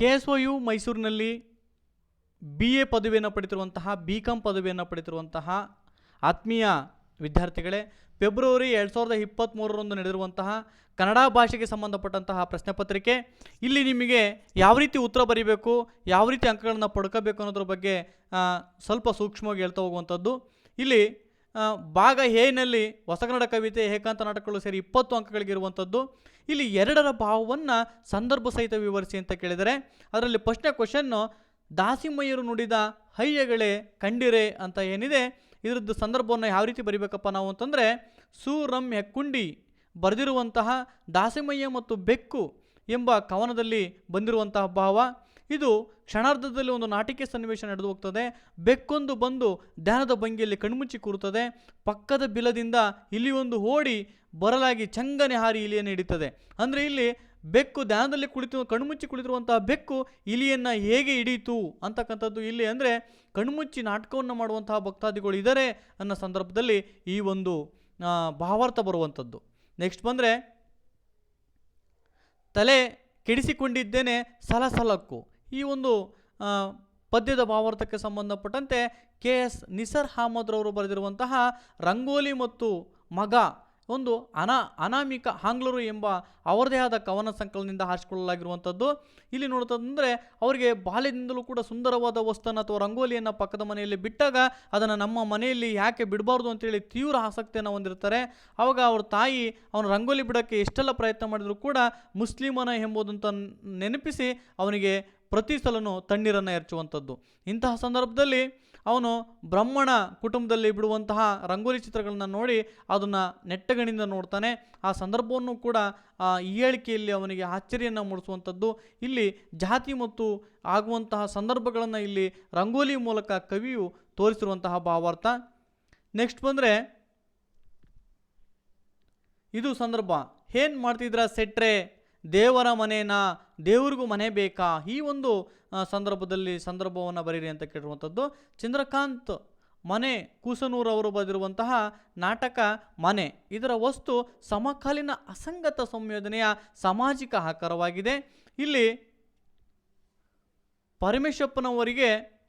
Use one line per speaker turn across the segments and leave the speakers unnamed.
K S O U ಮೈಸೂರಿನಲ್ಲಿ B A ಪದವಿಯನ್ನು ಪಡೆದಿರುವಂತಹ ಬಿ ಕಾಮ್ ಪದವಿಯನ್ನು ಪಡೆದಿರುವಂತಹ ಆತ್ಮೀಯ ವಿದ್ಯಾರ್ಥಿಗಳೇ, ಫೆಬ್ರವರಿ ಎರಡು ಸಾವಿರದ ಇಪ್ಪತ್ತ್ಮೂರರಂದು ನಡೆದಿರುವಂತಹ ಕನ್ನಡ ಭಾಷೆಗೆ ಸಂಬಂಧಪಟ್ಟಂತಹ ಪ್ರಶ್ನೆ ಪತ್ರಿಕೆ, ಇಲ್ಲಿ ನಿಮಗೆ ಯಾವ ರೀತಿ ಉತ್ತರ ಬರೀಬೇಕು, ಯಾವ ರೀತಿ ಅಂಕಗಳನ್ನು ಪಡ್ಕೋಬೇಕು ಅನ್ನೋದ್ರ ಬಗ್ಗೆ ಸ್ವಲ್ಪ ಸೂಕ್ಷ್ಮವಾಗಿ ಹೇಳ್ತಾ ಹೋಗುವಂಥದ್ದು. ಇಲ್ಲಿ ಭಾಗ ಏನಲ್ಲಿ ಹೊಸಗನ್ನಡ ಕವಿತೆ, ಏಕಾಂತ ನಾಟಕಗಳು ಸೇರಿ ಇಪ್ಪತ್ತು ಅಂಕಗಳಿಗಿರುವಂಥದ್ದು ಇಲ್ಲಿ ಎರಡರ ಭಾವವನ್ನು ಸಂದರ್ಭ ಸಹಿತ ವಿವರಿಸಿ ಅಂತ ಕೇಳಿದರೆ, ಅದರಲ್ಲಿ ಫಸ್ಟ್ನೇ ಕ್ವಶನ್ನು ದಾಸಿಮಯ್ಯರು ನುಡಿದ ಹಯ್ಯಗಳೇ ಕಂಡಿರೆ ಅಂತ ಏನಿದೆ, ಇದರದ್ದು ಸಂದರ್ಭವನ್ನು ಯಾವ ರೀತಿ ಬರಿಬೇಕಪ್ಪ ನಾವು ಅಂತಂದರೆ ಸುರಂ ಹೆಕ್ಕುಂಡಿ ಬರೆದಿರುವಂತಹ ದಾಸಿಮಯ್ಯ ಮತ್ತು ಬೆಕ್ಕು ಎಂಬ ಕವನದಲ್ಲಿ ಬಂದಿರುವಂತಹ ಭಾವ. ಇದು ಕ್ಷಣಾರ್ಧದಲ್ಲಿ ಒಂದು ನಾಟಿಕೆ ಸನ್ನಿವೇಶ ನಡೆದು ಹೋಗ್ತದೆ. ಬೆಕ್ಕೊಂದು ಬಂದು ಧ್ಯಾನದ ಭಂಗಿಯಲ್ಲಿ ಕಣ್ಮುಚ್ಚಿ ಕೂರುತ್ತದೆ. ಪಕ್ಕದ ಬಿಲದಿಂದ ಇಲಿಯೊಂದು ಓಡಿ ಬರಲಾಗಿ ಚಂಗನೆ ಹಾರಿ ಇಲಿಯನ್ನು ಹಿಡಿತದೆ. ಅಂದರೆ ಇಲ್ಲಿ ಬೆಕ್ಕು ಧ್ಯಾನದಲ್ಲಿ ಕುಳಿತು ಕಣ್ಮುಚ್ಚಿ ಕುಳಿತಿರುವಂತಹ ಬೆಕ್ಕು ಇಲಿಯನ್ನು ಹೇಗೆ ಹಿಡಿಯಿತು ಅಂತಕ್ಕಂಥದ್ದು ಇಲ್ಲಿ ಅಂದರೆ ಕಣ್ಮುಚ್ಚಿ ನಾಟಕವನ್ನು ಮಾಡುವಂತಹ ಭಕ್ತಾದಿಗಳು ಇದ್ದಾರೆ ಅನ್ನೋ ಸಂದರ್ಭದಲ್ಲಿ ಈ ಒಂದು ಭಾವಾರ್ಥ ಬರುವಂಥದ್ದು. ನೆಕ್ಸ್ಟ್ ಬಂದರೆ ತಲೆ ಕೆಡಿಸಿಕೊಂಡಿದ್ದೇನೆ ಸಲಸಲಕ್ಕು. ಈ ಒಂದು ಪದ್ಯದ ಭಾವಾರ್ಥಕ್ಕೆ ಸಂಬಂಧಪಟ್ಟಂತೆ ಕೆ ಎಸ್ ನಿಸರ್ ಅಹಮದ್ರವರು ಬರೆದಿರುವಂತಹ ರಂಗೋಲಿ ಮತ್ತು ಮಗ, ಒಂದು ಅನಾ, ಅನಾಮಿಕ ಆಂಗ್ಲರು ಎಂಬ ಅವರದೇ ಆದ ಕವನ ಸಂಕಲನದಿಂದ ಹಾರಿಸಿಕೊಳ್ಳಲಾಗಿರುವಂಥದ್ದು. ಇಲ್ಲಿ ನೋಡ್ತದಂದರೆ ಅವರಿಗೆ ಬಾಲ್ಯದಿಂದಲೂ ಕೂಡ ಸುಂದರವಾದ ವಸ್ತುವನ್ನು ಅಥವಾ ರಂಗೋಲಿಯನ್ನು ಪಕ್ಕದ ಮನೆಯಲ್ಲಿ ಬಿಟ್ಟಾಗ ಅದನ್ನು ನಮ್ಮ ಮನೆಯಲ್ಲಿ ಯಾಕೆ ಬಿಡಬಾರ್ದು ಅಂತೇಳಿ ತೀವ್ರ ಆಸಕ್ತಿಯನ್ನು ಹೊಂದಿರ್ತಾರೆ. ಆವಾಗ ಅವ್ರ ತಾಯಿ ಅವನು ರಂಗೋಲಿ ಬಿಡೋಕ್ಕೆ ಎಷ್ಟೆಲ್ಲ ಪ್ರಯತ್ನ ಮಾಡಿದರೂ ಕೂಡ ಮುಸ್ಲಿಮನ ಎಂಬುದಂತ ನೆನಪಿಸಿ ಅವನಿಗೆ ಪ್ರತಿ ಸಲನೂ ತಣ್ಣೀರನ್ನು ಎರಚುವಂಥದ್ದು. ಇಂತಹ ಸಂದರ್ಭದಲ್ಲಿ ಅವನು ಬ್ರಹ್ಮಣ ಕುಟುಂಬದಲ್ಲಿ ಬಿಡುವಂತಹ ರಂಗೋಲಿ ಚಿತ್ರಗಳನ್ನು ನೋಡಿ ಅದನ್ನು ನೆಟ್ಟಗಣಿಂದ ನೋಡ್ತಾನೆ. ಆ ಸಂದರ್ಭವನ್ನು ಕೂಡ ಈ ಹೇಳಿಕೆಯಲ್ಲಿ ಅವನಿಗೆ ಆಶ್ಚರ್ಯನ ಮೂಡಿಸುವಂಥದ್ದು. ಇಲ್ಲಿ ಜಾತಿ ಮತ್ತು ಆಗುವಂತಹ ಸಂದರ್ಭಗಳನ್ನು ಇಲ್ಲಿ ರಂಗೋಲಿ ಮೂಲಕ ಕವಿಯು ತೋರಿಸಿರುವಂತಹ ಭಾವಾರ್ಥ. ನೆಕ್ಸ್ಟ್ ಬಂದರೆ, ಇದು ಸಂದರ್ಭ. ಏನು ಮಾಡ್ತಿದ್ರ ಸೆಟ್ರೆ? ದೇವರ ಮನೇನ? ದೇವ್ರಿಗೂ ಮನೆ ಬೇಕಾ? ಈ ಒಂದು ಸಂದರ್ಭದಲ್ಲಿ ಸಂದರ್ಭವನ್ನು ಬರೀರಿ ಅಂತ ಕೇಳಿರುವಂಥದ್ದು, ಚಂದ್ರಕಾಂತ್ ಮನೆ, ಕೂಸನೂರು ಅವರು ಬರೆದಿರುವಂತಹ ನಾಟಕ ಮನೆ. ಇದರ ವಸ್ತು ಸಮಕಾಲೀನ ಅಸಂಗತ ಸಂಯೋಜನೆಯ ಸಾಮಾಜಿಕ ಆಕಾರವಾಗಿದೆ. ಇಲ್ಲಿ ಪರಮೇಶಪ್ಪನವರಿಗೆ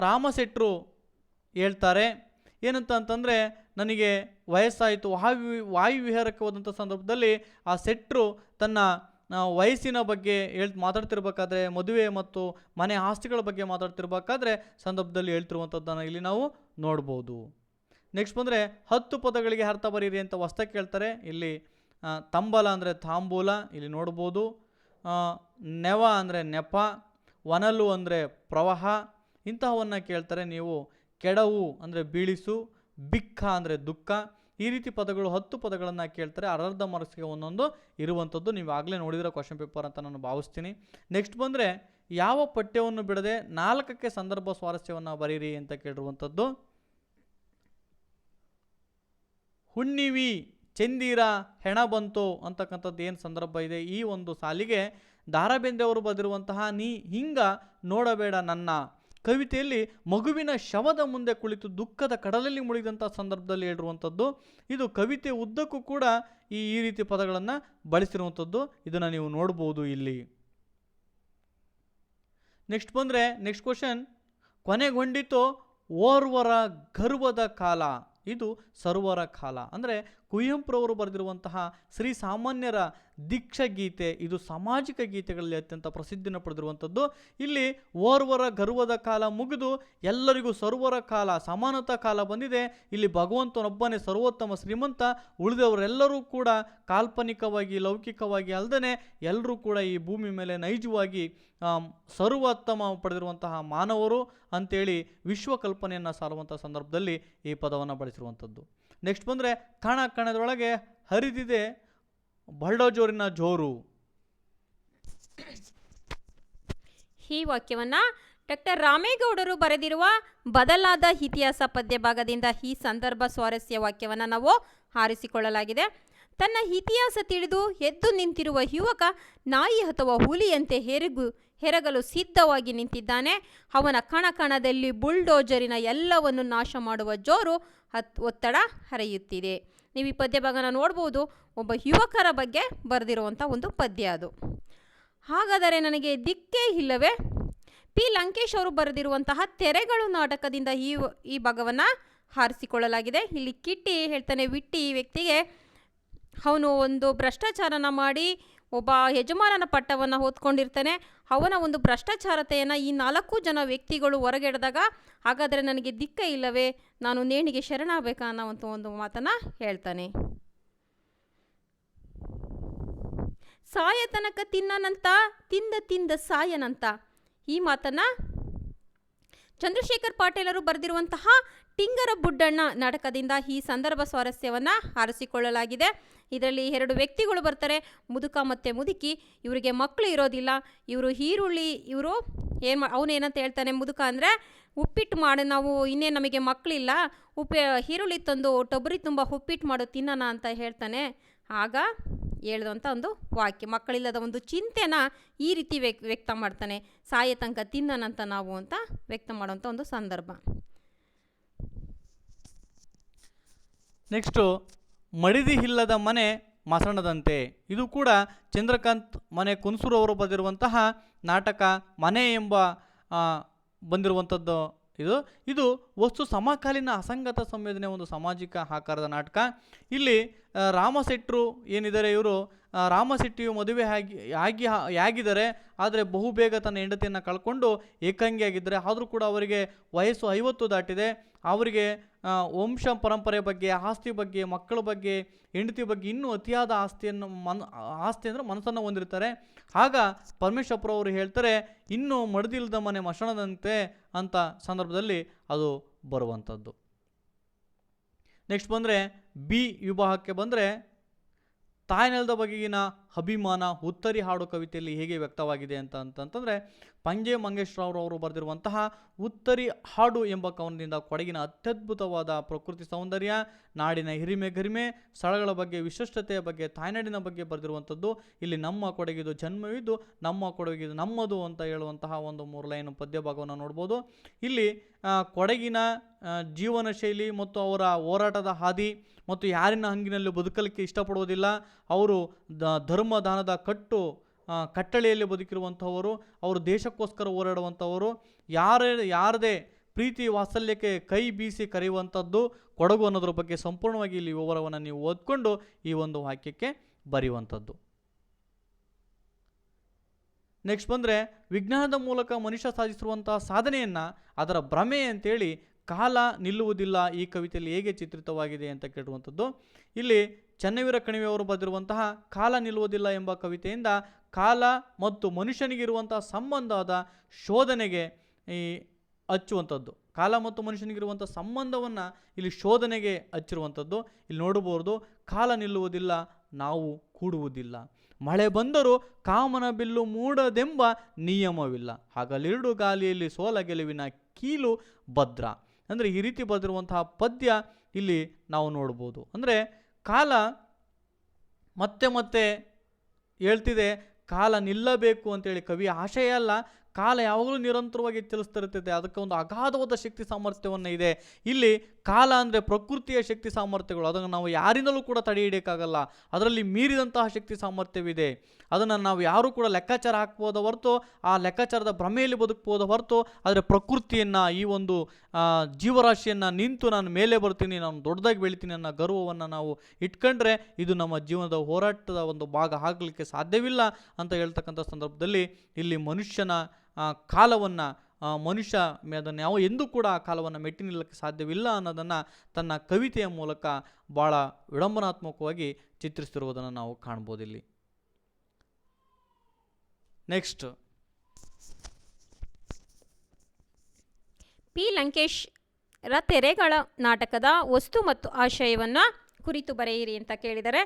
ರಾಮಶೆಟ್ಟರು ಹೇಳ್ತಾರೆ. ಏನಂತ ಅಂತಂದರೆ, ನನಗೆ ವಯಸ್ಸಾಯಿತು, ವಾಯು ವಾಯುವಿಹಾರಕ್ಕೆ ಹೋದಂಥ ಸಂದರ್ಭದಲ್ಲಿ ಆ ಸೆಟ್ರು ತನ್ನ ಆ, ವಯಸ್ಸಿನ ಬಗ್ಗೆ ಹೇಳ್ ಮಾತಾಡ್ತಿರ್ಬೇಕಾದ್ರೆ ಮದುವೆ ಮತ್ತು ಮನೆ ಆಸ್ತಿಗಳ ಬಗ್ಗೆ ಮಾತಾಡ್ತಿರ್ಬೇಕಾದ್ರೆ ಸಂದರ್ಭದಲ್ಲಿ ಹೇಳ್ತಿರುವಂಥದ್ದನ್ನು ಇಲ್ಲಿ ನಾವು ನೋಡ್ಬೋದು. ನೆಕ್ಸ್ಟ್ ಬಂದರೆ ಹತ್ತು ಪದಗಳಿಗೆ ಅರ್ಥ ಬರೀರಿ ಅಂತ ಹೊಸ್ದಾಗಿ ಕೇಳ್ತಾರೆ. ಇಲ್ಲಿ ತಂಬಲ ಅಂದರೆ ತಾಂಬೂಲ ಇಲ್ಲಿ ನೋಡ್ಬೋದು. ನೆವ ಅಂದರೆ ನೆಪ ಒನಲು ಅಂದರೆ ಪ್ರವಾಹ ಇಂತಹವನ್ನು ಕೇಳ್ತಾರೆ ನೀವು. ಕೆಡವು ಅಂದರೆ ಬೀಳಿಸು ಬಿಕ್ಕ ಅಂದರೆ ದುಃಖ ಈ ರೀತಿ ಪದಗಳು ಹತ್ತು ಪದಗಳನ್ನು ಕೇಳ್ತಾರೆ. ಅರ್ಧ ಮಾರ್ಕ್ಸ್ಗೆ ಒಂದೊಂದು ಇರುವಂಥದ್ದು ನೀವು ಆಗಲೇ ನೋಡಿದರೆ ಕ್ವಶನ್ ಪೇಪರ್ ಅಂತ ನಾನು ಭಾವಿಸ್ತೀನಿ. ನೆಕ್ಸ್ಟ್ ಬಂದರೆ ಯಾವ ಪಠ್ಯವನ್ನು ಬಿಡದೆ ನಾಲ್ಕಕ್ಕೆ ಸಂದರ್ಭ ಸ್ವಾರಸ್ಯವನ್ನು ಬರೀರಿ ಅಂತ ಕೇಳಿರುವಂಥದ್ದು ಹುಣ್ಣಿವಿ, ಚಂದೀರ, ಹೆಣ ಬಂತು ಅಂತಕ್ಕಂಥದ್ದು ಏನು ಸಂದರ್ಭ ಇದೆ? ಈ ಒಂದು ಸಾಲಿಗೆ ದಾರಾಬೇಂದ್ರೆ ಅವರು ಬರೆದಿರುವಂತಹ ನೀ ಹಿಂಗ ನೋಡಬೇಡ ನನ್ನ. ಕವಿತೆಯಲ್ಲಿ ಮಗುವಿನ ಶವದ ಮುಂದೆ ಕುಳಿತು ದುಃಖದ ಕಡಲಲ್ಲಿ ಮುಳುಗಿದಂಥ ಸಂದರ್ಭದಲ್ಲಿ ಹೇಳಿರುವಂಥದ್ದು, ಇದು ಕವಿತೆ ಉದ್ದಕ್ಕೂ ಕೂಡ ಈ ಈ ರೀತಿ ಪದಗಳನ್ನು ಬಳಸಿರುವಂಥದ್ದು. ಇದನ್ನು ನೀವು ನೋಡ್ಬೋದು ಇಲ್ಲಿ. ನೆಕ್ಸ್ಟ್ ಬಂದರೆ, ನೆಕ್ಸ್ಟ್ ಕ್ವಶನ್. ಕೊನೆಗೊಂಡಿತು ಓರ್ವರ ಗರ್ವದ ಕಾಲ. ಇದು ಸರ್ವರ ಕಾಲ. ಅಂದರೆ ಕುವೆಂಪುರವರು ಬರೆದಿರುವಂತಹ ಶ್ರೀ ಸಾಮಾನ್ಯರ ದೀಕ್ಷಾ ಗೀತೆ ಇದು ಸಾಮಾಜಿಕ ಗೀತೆಗಳಲ್ಲಿ ಅತ್ಯಂತ ಪ್ರಸಿದ್ಧಿಯನ್ನು ಪಡೆದಿರುವಂಥದ್ದು. ಇಲ್ಲಿ ಓರ್ವರ ಗರ್ವದ ಕಾಲ ಮುಗಿದು ಎಲ್ಲರಿಗೂ ಸರ್ವರ ಕಾಲ, ಸಮಾನತಾ ಕಾಲ ಬಂದಿದೆ. ಇಲ್ಲಿ ಭಗವಂತನೊಬ್ಬನೇ ಸರ್ವೋತ್ತಮ ಶ್ರೀಮಂತ, ಉಳಿದವರೆಲ್ಲರೂ ಕೂಡ ಕಾಲ್ಪನಿಕವಾಗಿ, ಲೌಕಿಕವಾಗಿ ಅಲ್ಲದೆ ಎಲ್ಲರೂ ಕೂಡ ಈ ಭೂಮಿ ಮೇಲೆ ನೈಜವಾಗಿ ಸರ್ವೋತ್ತಮ ಪಡೆದಿರುವಂತಹ ಮಾನವರು ಅಂತೇಳಿ ವಿಶ್ವಕಲ್ಪನೆಯನ್ನು ಸಾರುವಂಥ ಸಂದರ್ಭದಲ್ಲಿ ಈ ಪದವನ್ನು ಬಳಸಿರುವಂಥದ್ದು. ನೆಕ್ಸ್ಟ್ ಬಂದರೆ ಕಣ ಕಣದೊಳಗೆ ಹರಿದಿದೆ ಬಳ್ಳೋಜೋರಿನ ಜೋರು.
ಈ ವಾಕ್ಯವನ್ನು ಡಾಕ್ಟರ್ ರಾಮೇಗೌಡರು ಬರೆದಿರುವ ಬದಲಾದ ಇತಿಹಾಸ ಪದ್ಯ ಭಾಗದಿಂದ ಈ ಸಂದರ್ಭ ಸ್ವಾರಸ್ಯ ವಾಕ್ಯವನ್ನು ನಾವು ಆರಿಸಿಕೊಳ್ಳಲಾಗಿದೆ ತನ್ನ ಇತಿಹಾಸ ತಿಳಿದು ಎದ್ದು ನಿಂತಿರುವ ಯುವಕ ನಾಯಿ ಅಥವಾ ಹುಲಿಯಂತೆ ಹೆರಗು ಹೆರಗಲು ಸಿದ್ಧವಾಗಿ ನಿಂತಿದ್ದಾನೆ. ಅವನ ಕಣಕಣದಲ್ಲಿ ಬುಲ್ಡೋಜರಿನ ಎಲ್ಲವನ್ನು ನಾಶ ಮಾಡುವ ಜೋರು ಹತ್, ಒತ್ತಡ ಹರಿಯುತ್ತಿದೆ. ನೀವು ಈ ಪದ್ಯ ಭಾಗನ ನೋಡ್ಬೋದು. ಒಬ್ಬ ಯುವಕರ ಬಗ್ಗೆ ಬರೆದಿರುವಂಥ ಒಂದು ಪದ್ಯ ಅದು. ಹಾಗಾದರೆ ನನಗೆ ದಿಕ್ಕೇ ಇಲ್ಲವೇ? ಪಿ. ಲಂಕೇಶ್ ಅವರು ಬರೆದಿರುವಂತಹ ತೆರೆಗಳು ನಾಟಕದಿಂದ ಈ ಈ ಭಾಗವನ್ನು ಹಾರಿಸಿಕೊಳ್ಳಲಾಗಿದೆ. ಇಲ್ಲಿ ಕಿಟ್ಟಿ ಹೇಳ್ತಾನೆ, ವಿಟ್ಟಿ ವ್ಯಕ್ತಿಗೆ ಅವನು ಒಂದು ಭ್ರಷ್ಟಾಚಾರನ ಮಾಡಿ ಒಬ್ಬ ಯಜಮಾನನ ಪಟ್ಟವನ್ನು ಹೊತ್ಕೊಂಡಿರ್ತಾನೆ. ಅವನ ಒಂದು ಭ್ರಷ್ಟಾಚಾರತೆಯನ್ನು ಈ ನಾಲ್ಕು ಜನ ವ್ಯಕ್ತಿಗಳು ಹೊರಗೆಡ್ದಾಗ ಹಾಗಾದರೆ ನನಗೆ ದಿಕ್ಕ ಇಲ್ಲವೇ? ನಾನು ನೇಣಿಗೆ ಶರಣಾಗಬೇಕಾ ಅನ್ನೋವಂಥ ಒಂದು ಮಾತನ್ನು ಹೇಳ್ತಾನೆ. ಸಾಯತನಕ ತಿನ್ನನಂತ, ತಿಂದ ತಿಂದ ಸಾಯನಂತ. ಈ ಮಾತನ್ನು ಚಂದ್ರಶೇಖರ್ ಪಾಟೀಲರು ಬರೆದಿರುವಂತಹ ಟಿಂಗರ ಬುಡ್ಡಣ್ಣ ನಾಟಕದಿಂದ ಈ ಸಂದರ್ಭ ಸ್ವಾರಸ್ಯವನ್ನು ಆರಿಸಿಕೊಳ್ಳಲಾಗಿದೆ. ಇದರಲ್ಲಿ ಎರಡು ವ್ಯಕ್ತಿಗಳು ಬರ್ತಾರೆ. ಮುದುಕ ಮತ್ತು ಮುದುಕಿ. ಇವರಿಗೆ ಮಕ್ಕಳು ಇರೋದಿಲ್ಲ. ಇವರು ಈರುಳ್ಳಿ, ಇವರು ಏನು ಅವನೇನಂತ ಹೇಳ್ತಾನೆ ಮುದುಕ ಅಂದರೆ, ಉಪ್ಪಿಟ್ಟು ಮಾಡಿ, ನಾವು ಇನ್ನೇ ನಮಗೆ ಮಕ್ಕಳಿಲ್ಲ ಉಪ್ಪೆ, ಈರುಳ್ಳಿ ತಂದು ಟೊಬರಿ ತುಂಬ ಉಪ್ಪಿಟ್ಟು ಮಾಡು, ತಿನ್ನೋಣ ಅಂತ ಹೇಳ್ತಾನೆ. ಆಗ ಹೇಳಿದಂಥ ಒಂದು ವಾಕ್ಯ. ಮಕ್ಕಳಿಲ್ಲದ ಒಂದು ಚಿಂತೆನ ಈ ರೀತಿ ವ್ಯಕ್ ವ್ಯಕ್ತ ಮಾಡ್ತಾನೆ. ಸಾಯ ತನಕ ತಿನ್ನನಂತ ನಾವು ಅಂತ ವ್ಯಕ್ತ ಮಾಡುವಂಥ ಒಂದು ಸಂದರ್ಭ.
ನೆಕ್ಸ್ಟು ಮಡಿದಿ ಇಲ್ಲದ ಮನೆ ಮಸಣದಂತೆ. ಇದು ಕೂಡ ಚಂದ್ರಕಾಂತ್ ಮನೆ ಕುನ್ಸೂರು ಅವರು ಬರೆದಿರುವಂತಹ ನಾಟಕ ಮನೆ ಎಂಬ ಬಂದಿರುವಂಥದ್ದು ಇದು. ಇದು ವಸ್ತು ಸಮಕಾಲೀನ ಅಸಂಗತ ಸಂವೇದನೆ ಒಂದು ಸಾಮಾಜಿಕ ಆಕಾರದ ನಾಟಕ. ಇಲ್ಲಿ ಆ, ರಾಮಶೆಟ್ರು ಏನಿದ್ದಾರೆ ಇವರು ರಾಮಸೆಟ್ಟಿಯು ಮದುವೆ ಆಗಿ ಆಗಿ ಆಗಿದ್ದಾರೆ ಆದರೆ ಬಹುಬೇಗ ತನ್ನ ಹೆಂಡತಿಯನ್ನು ಕಳ್ಕೊಂಡು ಏಕಾಂಗಿಯಾಗಿದ್ದರೆ. ಆದರೂ ಕೂಡ ಅವರಿಗೆ ವಯಸ್ಸು ಐವತ್ತು ದಾಟಿದೆ. ಅವರಿಗೆ ವಂಶ ಪರಂಪರೆ ಬಗ್ಗೆ ಆಸ್ತಿ ಬಗ್ಗೆ ಮಕ್ಕಳ ಬಗ್ಗೆ ಹೆಂಡತಿ ಬಗ್ಗೆ ಇನ್ನೂ ಅತಿಯಾದ ಆಸ್ತಿಯನ್ನು ಮನ್ ಆಸ್ತಿ ಅಂದರೆ ಮನಸ್ಸನ್ನು ಹೊಂದಿರ್ತಾರೆ. ಆಗ ಪರಮೇಶ್ವರಪ್ಪ ಅವರು ಹೇಳ್ತಾರೆ ಇನ್ನೂ ಮಡದಿಲ್ಲದ ಮನೆ ಮಶಣದಂತೆ ಅಂತ ಸಂದರ್ಭದಲ್ಲಿ ಅದು ಬರುವಂಥದ್ದು. ನೆಕ್ಸ್ಟ್ ಬಂದರೆ ಬಿ ವಿಭಾಗಕ್ಕೆ ಬಂದರೆ ತಾಯ್ನೆಲದ ಬಗೆಗಿನ ಅಭಿಮಾನ, ಉತ್ತರಿ ಹಾಡು ಕವಿತೆಯಲ್ಲಿ ಹೇಗೆ ವ್ಯಕ್ತವಾಗಿದೆ ಅಂತ ಅಂತಂತಂದರೆ ಪಂಜೆ ಮಂಗೇಶ್ರಾವ್ರು ಅವರು ಬರೆದಿರುವಂತಹ ಉತ್ತರಿ ಹಾಡು ಎಂಬ ಕವನದಿಂದ ಕೊಡಗಿನ ಅತ್ಯದ್ಭುತವಾದ ಪ್ರಕೃತಿ ಸೌಂದರ್ಯ, ನಾಡಿನ ಹಿರಿಮೆ ಗರಿಮೆ, ಸ್ಥಳಗಳ ಬಗ್ಗೆ ವಿಶಿಷ್ಟತೆಯ ಬಗ್ಗೆ, ತಾಯ್ನಾಡಿನ ಬಗ್ಗೆ ಬರೆದಿರುವಂಥದ್ದು ಇಲ್ಲಿ ನಮ್ಮ ಕೊಡಗಿದು ಜನ್ಮವಿದ್ದು, ನಮ್ಮ ಕೊಡಗಿದು ನಮ್ಮದು ಅಂತ ಹೇಳುವಂತಹ ಒಂದು ಮೂರು ಲೈನ್ ಪದ್ಯ ಭಾಗವನ್ನು ನೋಡ್ಬೋದು. ಇಲ್ಲಿ ಕೊಡಗಿನ ಜೀವನ ಶೈಲಿ ಮತ್ತು ಅವರ ಹೋರಾಟದ ಹಾದಿ ಮತ್ತು ಯಾರಿನ ಹಂಗಿನಲ್ಲಿ ಬದುಕಲಿಕ್ಕೆ ಇಷ್ಟಪಡುವುದಿಲ್ಲ, ಅವರು ದ ಧರ್ಮ ದಾನದ ಕಟ್ಟು ಕಟ್ಟಳೆಯಲ್ಲಿ ಬದುಕಿರುವಂಥವರು, ಅವರು ದೇಶಕ್ಕೋಸ್ಕರ ಹೋರಾಡುವಂಥವರು, ಯಾರ, ಯಾರದೇ ಪ್ರೀತಿ ವಾತ್ಸಲ್ಯಕ್ಕೆ ಕೈ ಬೀಸಿ ಕರೆಯುವಂಥದ್ದು ಕೊಡಗು ಅನ್ನೋದ್ರ ಬಗ್ಗೆ ಸಂಪೂರ್ಣವಾಗಿ ಇಲ್ಲಿ ವಿವರವನ್ನು ನೀವು ಓದ್ಕೊಂಡು ಈ ಒಂದು ವಾಕ್ಯಕ್ಕೆ ಬರೆಯುವಂಥದ್ದು. ನೆಕ್ಸ್ಟ್ ಬಂದರೆ, ವಿಜ್ಞಾನದ ಮೂಲಕ ಮನುಷ್ಯ ಸಾಧಿಸಿರುವಂತಹ ಸಾಧನೆಯನ್ನು, ಅದರ ಭ್ರಮೆ ಅಂತೇಳಿ ಕಾಲ ನಿಲ್ಲುವುದಿಲ್ಲ ಈ ಕವಿತೆಯಲ್ಲಿ ಹೇಗೆ ಚಿತ್ರಿತವಾಗಿದೆ ಅಂತ ಕೇಳುವಂಥದ್ದು ಇಲ್ಲಿ ಚನ್ನವೀರ ಕಣಿವೆಯವರು ಬರೆದಿರುವಂತಹ ಕಾಲ ನಿಲ್ಲುವುದಿಲ್ಲ ಎಂಬ ಕವಿತೆಯಿಂದ ಕಾಲ ಮತ್ತು ಮನುಷ್ಯನಿಗಿರುವಂತಹ ಸಂಬಂಧದ ಶೋಧನೆಗೆ ಈ ಹಚ್ಚುವಂಥದ್ದು. ಕಾಲ ಮತ್ತು ಮನುಷ್ಯನಿಗಿರುವಂಥ ಸಂಬಂಧವನ್ನು ಇಲ್ಲಿ ಶೋಧನೆಗೆ ಹಚ್ಚಿರುವಂಥದ್ದು. ಇಲ್ಲಿ ನೋಡಬಹುದು, ಕಾಲ ನಿಲ್ಲುವುದಿಲ್ಲ, ನಾವು ಕೂಡುವುದಿಲ್ಲ. ಮಳೆ ಬಂದರೂ ಕಾಮನ ಬಿಲ್ಲು ಮೂಡದೆಂಬ ನಿಯಮವಿಲ್ಲ. ಹಾಗಲಿರುಡು ಗಾಲಿಯಲ್ಲಿ ಸೋಲ ಗೆಲುವಿನ ಕೀಲು ಭದ್ರ. ಅಂದರೆ ಈ ರೀತಿ ಬರೆದಿರುವಂತಹ ಪದ್ಯ ಇಲ್ಲಿ ನಾವು ನೋಡ್ಬೋದು. ಅಂದರೆ ಕಾಲ ಮತ್ತೆ ಮತ್ತೆ ಹೇಳ್ತಿದೆ, ಕಾಲ ನಿಲ್ಲಬೇಕು ಅಂತೇಳಿ ಕವಿ ಆಶಯ ಅಲ್ಲ, ಕಾಲ ಯಾವಾಗಲೂ ನಿರಂತರವಾಗಿ ಚಲಿಸ್ತಿರ್ತದೆ ಅದಕ್ಕೆ ಒಂದು ಅಗಾಧವಾದ ಶಕ್ತಿ ಸಾಮರ್ಥ್ಯವನ್ನು ಇದೆ. ಇಲ್ಲಿ ಕಾಲ ಅಂದರೆ ಪ್ರಕೃತಿಯ ಶಕ್ತಿ ಸಾಮರ್ಥ್ಯಗಳು. ಅದನ್ನು ನಾವು ಯಾರಿಂದಲೂ ಕೂಡ ತಡೆ ಹಿಡಿಯೋಕ್ಕಾಗಲ್ಲ. ಅದರಲ್ಲಿ ಮೀರಿದಂತಹ ಶಕ್ತಿ ಸಾಮರ್ಥ್ಯವಿದೆ. ಅದನ್ನು ನಾವು ಯಾರೂ ಕೂಡ ಲೆಕ್ಕಾಚಾರ ಹಾಕ್ಬೋದ ಹೊರತು, ಆ ಲೆಕ್ಕಾಚಾರದ ಭ್ರಮೆಯಲ್ಲಿ ಬದುಕ್ಬೋದ ಹೊರತು, ಆದರೆ ಪ್ರಕೃತಿಯನ್ನು, ಈ ಒಂದು ಜೀವರಾಶಿಯನ್ನು ನಿಂತು ನಾನು ಮೇಲೆ ಬರ್ತೀನಿ, ನಾನು ದೊಡ್ಡದಾಗಿ ಬೆಳಿತೀನಿ ಅನ್ನೋ ಗರ್ವವನ್ನು ನಾವು ಇಟ್ಕೊಂಡ್ರೆ ಇದು ನಮ್ಮ ಜೀವನದ ಹೋರಾಟದ ಒಂದು ಭಾಗ ಆಗಲಿಕ್ಕೆ ಸಾಧ್ಯವಿಲ್ಲ ಅಂತ ಹೇಳ್ತಕ್ಕಂಥ ಸಂದರ್ಭದಲ್ಲಿ ಇಲ್ಲಿ ಮನುಷ್ಯನ ಕಾಲವನ್ನು ಮನುಷ್ಯ ಅದನ್ನು ಯಾವ ಎಂದೂ ಕೂಡ ಆ ಕಾಲವನ್ನು ಮೆಟ್ಟಿ ನಿಲ್ಲಕ್ಕೆ ಸಾಧ್ಯವಿಲ್ಲ ಅನ್ನೋದನ್ನು ತನ್ನ ಕವಿತೆಯ ಮೂಲಕ ಭಾಳ ವಿಡಂಬನಾತ್ಮಕವಾಗಿ ಚಿತ್ರಿಸ್ತಿರುವುದನ್ನು ನಾವು ಕಾಣ್ಬೋದು ಇಲ್ಲಿ. Next
P. ಲಂಕೇಶ್, ರ ತೆರೆಗಳ ನಾಟಕದ ವಸ್ತು ಮತ್ತು ಆಶಯವನ್ನು ಕುರಿತು ಬರೆಯಿರಿ ಅಂತ ಕೇಳಿದರೆ,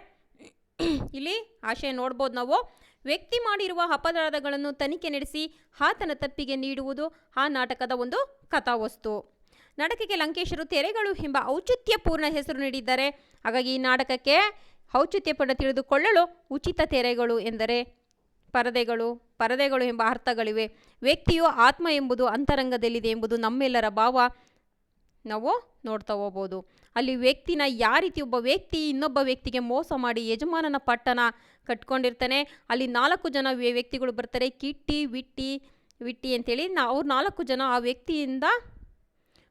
ಇಲ್ಲಿ ಆಶಯ ನೋಡ್ಬೋದು ನಾವು. ವ್ಯಕ್ತಿ ಮಾಡಿರುವ ಅಪರಾಧಗಳನ್ನು ತನಿಖೆ ನಡೆಸಿ ಆತನ ತಪ್ಪಿಗೆ ನೀಡುವುದು ಆ ನಾಟಕದ ಒಂದು ಕಥಾವಸ್ತು. ನಾಟಕಕ್ಕೆ ಲಂಕೇಶರು ತೆರೆಗಳು ಎಂಬ ಔಚಿತ್ಯಪೂರ್ಣ ಹೆಸರು ನೀಡಿದ್ದಾರೆ. ಹಾಗಾಗಿ ಈ ನಾಟಕಕ್ಕೆ ಔಚಿತ್ಯಪೂರ್ಣ ತಿಳಿದುಕೊಳ್ಳಲು ಉಚಿತ ತೆರೆಗಳು ಎಂದರೆ ಪರದೆಗಳು ಪರದೆಗಳು ಎಂಬ ಅರ್ಥಗಳಿವೆ. ವ್ಯಕ್ತಿಯು ಆತ್ಮ ಎಂಬುದು ಅಂತರಂಗದಲ್ಲಿದೆ ಎಂಬುದು ನಮ್ಮೆಲ್ಲರ ಭಾವ. ನಾವು ನೋಡ್ತಾ ಹೋಗ್ಬೋದು. ಅಲ್ಲಿ ವ್ಯಕ್ತಿನ ಯಾವ ರೀತಿ ಒಬ್ಬ ವ್ಯಕ್ತಿ ಇನ್ನೊಬ್ಬ ವ್ಯಕ್ತಿಗೆ ಮೋಸ ಮಾಡಿ ಯಜಮಾನನ ಪಟ್ಟನ ಕಟ್ಕೊಂಡಿರ್ತಾನೆ. ಅಲ್ಲಿ ನಾಲ್ಕು ಜನ ವ್ಯ- ವ್ಯಕ್ತಿಗಳು ಬರ್ತಾರೆ. ಕಿಟ್ಟಿ, ವಿಟ್ಟಿ ವಿಟ್ಟಿ ಅಂತೇಳಿ ನಾ, ಅವ್ರು ನಾಲ್ಕು ಜನ ಆ ವ್ಯಕ್ತಿಯಿಂದ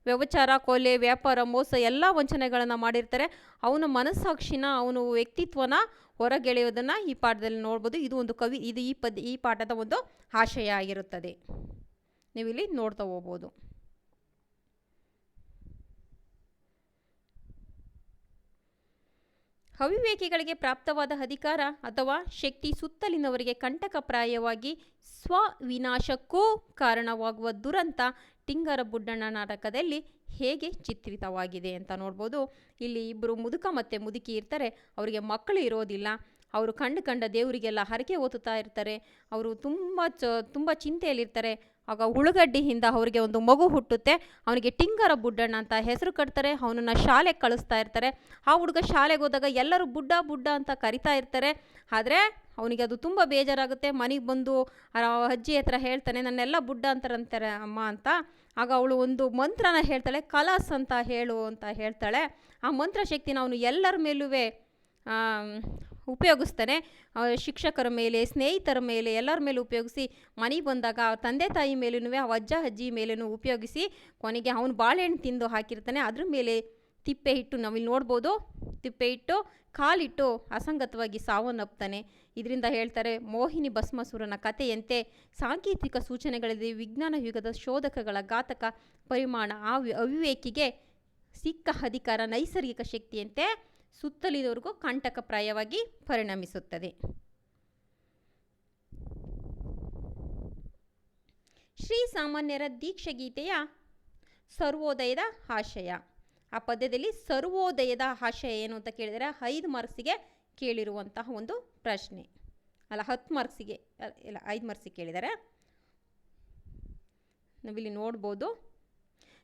ವ್ಯವಚಾರ, ಕೊಲೆ, ವ್ಯಾಪಾರ, ಮೋಸ ಎಲ್ಲ ವಂಚನೆಗಳನ್ನು ಮಾಡಿರ್ತಾರೆ. ಅವನ ಮನಸ್ಸಾಕ್ಷಿನ, ಅವನು ವ್ಯಕ್ತಿತ್ವನ ಹೊರಗೆಳೆಯೋದನ್ನು ಈ ಪಾಠದಲ್ಲಿ ನೋಡ್ಬೋದು. ಇದು ಒಂದು ಕವಿ, ಇದು ಈ ಪದ ಈ ಪಾಠದ ಒಂದು ಆಶಯ ಆಗಿರುತ್ತದೆ. ನೀವಿಲ್ಲಿ ನೋಡ್ತಾ ಹೋಗ್ಬೋದು. ಅವಿವೇಕಿಗಳಿಗೆ ಪ್ರಾಪ್ತವಾದ ಅಧಿಕಾರ ಅಥವಾ ಶಕ್ತಿ ಸುತ್ತಲಿನವರಿಗೆ ಕಂಟಕಪ್ರಾಯವಾಗಿ ಸ್ವವಿನಾಶಕ್ಕೂ ಕಾರಣವಾಗುವ ದುರಂತ ಟಿಂಗರ ಬುಡ್ಡಣ್ಣ ನಾಟಕದಲ್ಲಿ ಹೇಗೆ ಚಿತ್ರಿತವಾಗಿದೆ ಅಂತ ನೋಡ್ಬೋದು. ಇಲ್ಲಿ ಇಬ್ಬರು ಮುದುಕ ಮತ್ತು ಮುದುಕಿ ಇರ್ತಾರೆ. ಅವರಿಗೆ ಮಕ್ಕಳು ಇರೋದಿಲ್ಲ. ಅವರು ಕಂಡು ಕಂಡ ದೇವರಿಗೆಲ್ಲ ಹರಕೆ ಓದುತ್ತಾ ಇರ್ತಾರೆ. ಅವರು ತುಂಬ ಚ, ತುಂಬ ಚಿಂತೆಯಲ್ಲಿರ್ತಾರೆ. ಆಗ ಉಳುಗಡ್ಡಿಯಿಂದ ಅವರಿಗೆ ಒಂದು ಮಗು ಹುಟ್ಟುತ್ತೆ. ಅವನಿಗೆ ಟಿಂಗರ ಬುಡ್ಡಣ್ಣ ಅಂತ ಹೆಸರು ಕಟ್ತಾರೆ. ಅವನನ್ನು ಶಾಲೆಗೆ ಕಳಿಸ್ತಾ ಇರ್ತಾರೆ. ಆ ಹುಡುಗ ಶಾಲೆಗೆ ಹೋದಾಗ ಎಲ್ಲರೂ ಬುಡ್ಡ ಬುಡ್ಡ ಅಂತ ಕರಿತಾ ಇರ್ತಾರೆ. ಆದರೆ ಅವನಿಗೆ ಅದು ತುಂಬ ಬೇಜಾರಾಗುತ್ತೆ. ಮನೆಗೆ ಬಂದು ಅಜ್ಜಿ ಹತ್ರ ಹೇಳ್ತಾನೆ, ನನ್ನೆಲ್ಲ ಬುಡ್ಡ ಅಂತಾರಂತಾರೆ ಅಮ್ಮ ಅಂತ. ಆಗ ಅವಳು ಒಂದು ಮಂತ್ರನ ಹೇಳ್ತಾಳೆ, ಕಲಾಸ್ ಅಂತ ಹೇಳು ಅಂತ ಹೇಳ್ತಾಳೆ. ಆ ಮಂತ್ರ ಶಕ್ತಿನ ಅವನು ಎಲ್ಲರ ಮೇಲೂ ಉಪಯೋಗಿಸ್ತಾನೆ ಶಿಕ್ಷಕರ ಮೇಲೆ, ಸ್ನೇಹಿತರ ಮೇಲೆ, ಎಲ್ಲರ ಮೇಲೆ ಉಪಯೋಗಿಸಿ ಮನೆಗೆ ಬಂದಾಗ ತಂದೆ ತಾಯಿ ಮೇಲೂ ಅವ ಅಜ್ಜ ಅಜ್ಜಿ ಮೇಲೂ ಉಪಯೋಗಿಸಿ ಕೊನೆಗೆ ಅವನು ಬಾಳೆಹಣ್ಣು ತಿಂದು ಹಾಕಿರ್ತಾನೆ. ಅದ್ರ ಮೇಲೆ ತಿಪ್ಪೆ ಇಟ್ಟು ನಾವಿಲ್ಲಿ ನೋಡ್ಬೋದು. ತಿಪ್ಪೆ ಇಟ್ಟು ಕಾಲಿಟ್ಟು ಅಸಂಗತವಾಗಿ ಸಾವನ್ನಪ್ತಾನೆ ಇದರಿಂದ ಹೇಳ್ತಾರೆ, ಮೋಹಿನಿ ಭಸ್ಮಸುರನ ಕಥೆಯಂತೆ ಸಾಂಕೇತಿಕ ಸೂಚನೆಗಳಲ್ಲಿ ವಿಜ್ಞಾನ ಯುಗದ ಶೋಧಕಗಳ ಘಾತಕ ಪರಿಮಾಣ ಆ ಅವಿವೇಕಿಗೆ ಸಿಕ್ಕ ಅಧಿಕಾರ, ನೈಸರ್ಗಿಕ ಶಕ್ತಿಯಂತೆ ಸುತ್ತಲಿದವರಿಗೂ ಕಂಟಕಪ್ರಾಯವಾಗಿ ಪರಿಣಮಿಸುತ್ತದೆ. ಶ್ರೀ ಸಾಮಾನ್ಯರ ದೀಕ್ಷಗೀತೆಯ ಸರ್ವೋದಯದ ಆಶಯ. ಆ ಪದ್ಯದಲ್ಲಿ ಸರ್ವೋದಯದ ಆಶಯ ಏನು ಅಂತ ಕೇಳಿದರೆ ಐದು ಮಾರ್ಕ್ಸಿಗೆ ಕೇಳಿರುವಂತಹ ಒಂದು ಪ್ರಶ್ನೆ. ಅಲ್ಲ, ಹತ್ತು ಮಾರ್ಕ್ಸಿಗೆ ಇಲ್ಲ, ಐದು ಮಾರ್ಕ್ಸಿಗೆ ಕೇಳಿದ್ದಾರೆ ನಾವಿಲ್ಲಿ ನೋಡ್ಬೋದು.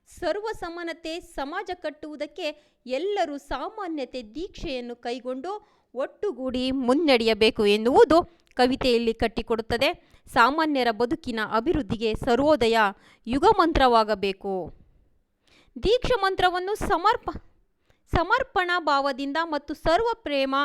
ಸರ್ವ ಸಮಾನತೆ ಸಮಾಜ ಕಟ್ಟುವುದಕ್ಕೆ ಎಲ್ಲರೂ ಸಾಮಾನ್ಯತೆ ದೀಕ್ಷೆಯನ್ನು ಕೈಗೊಂಡು ಒಟ್ಟುಗೂಡಿ ಮುನ್ನಡೆಯಬೇಕು ಎನ್ನುವುದು ಕವಿತೆಯಲ್ಲಿ ಕಟ್ಟಿಕೊಡುತ್ತದೆ. ಸಾಮಾನ್ಯರ ಬದುಕಿನ ಅಭಿವೃದ್ಧಿಗೆ ಸರ್ವೋದಯ ಯುಗಮಂತ್ರವಾಗಬೇಕು ದೀಕ್ಷಾ ಮಂತ್ರವನ್ನು ಸಮರ್ಪ, ಸಮರ್ಪಣಾ ಭಾವದಿಂದ ಮತ್ತು ಸರ್ವ ಪ್ರೇಮ,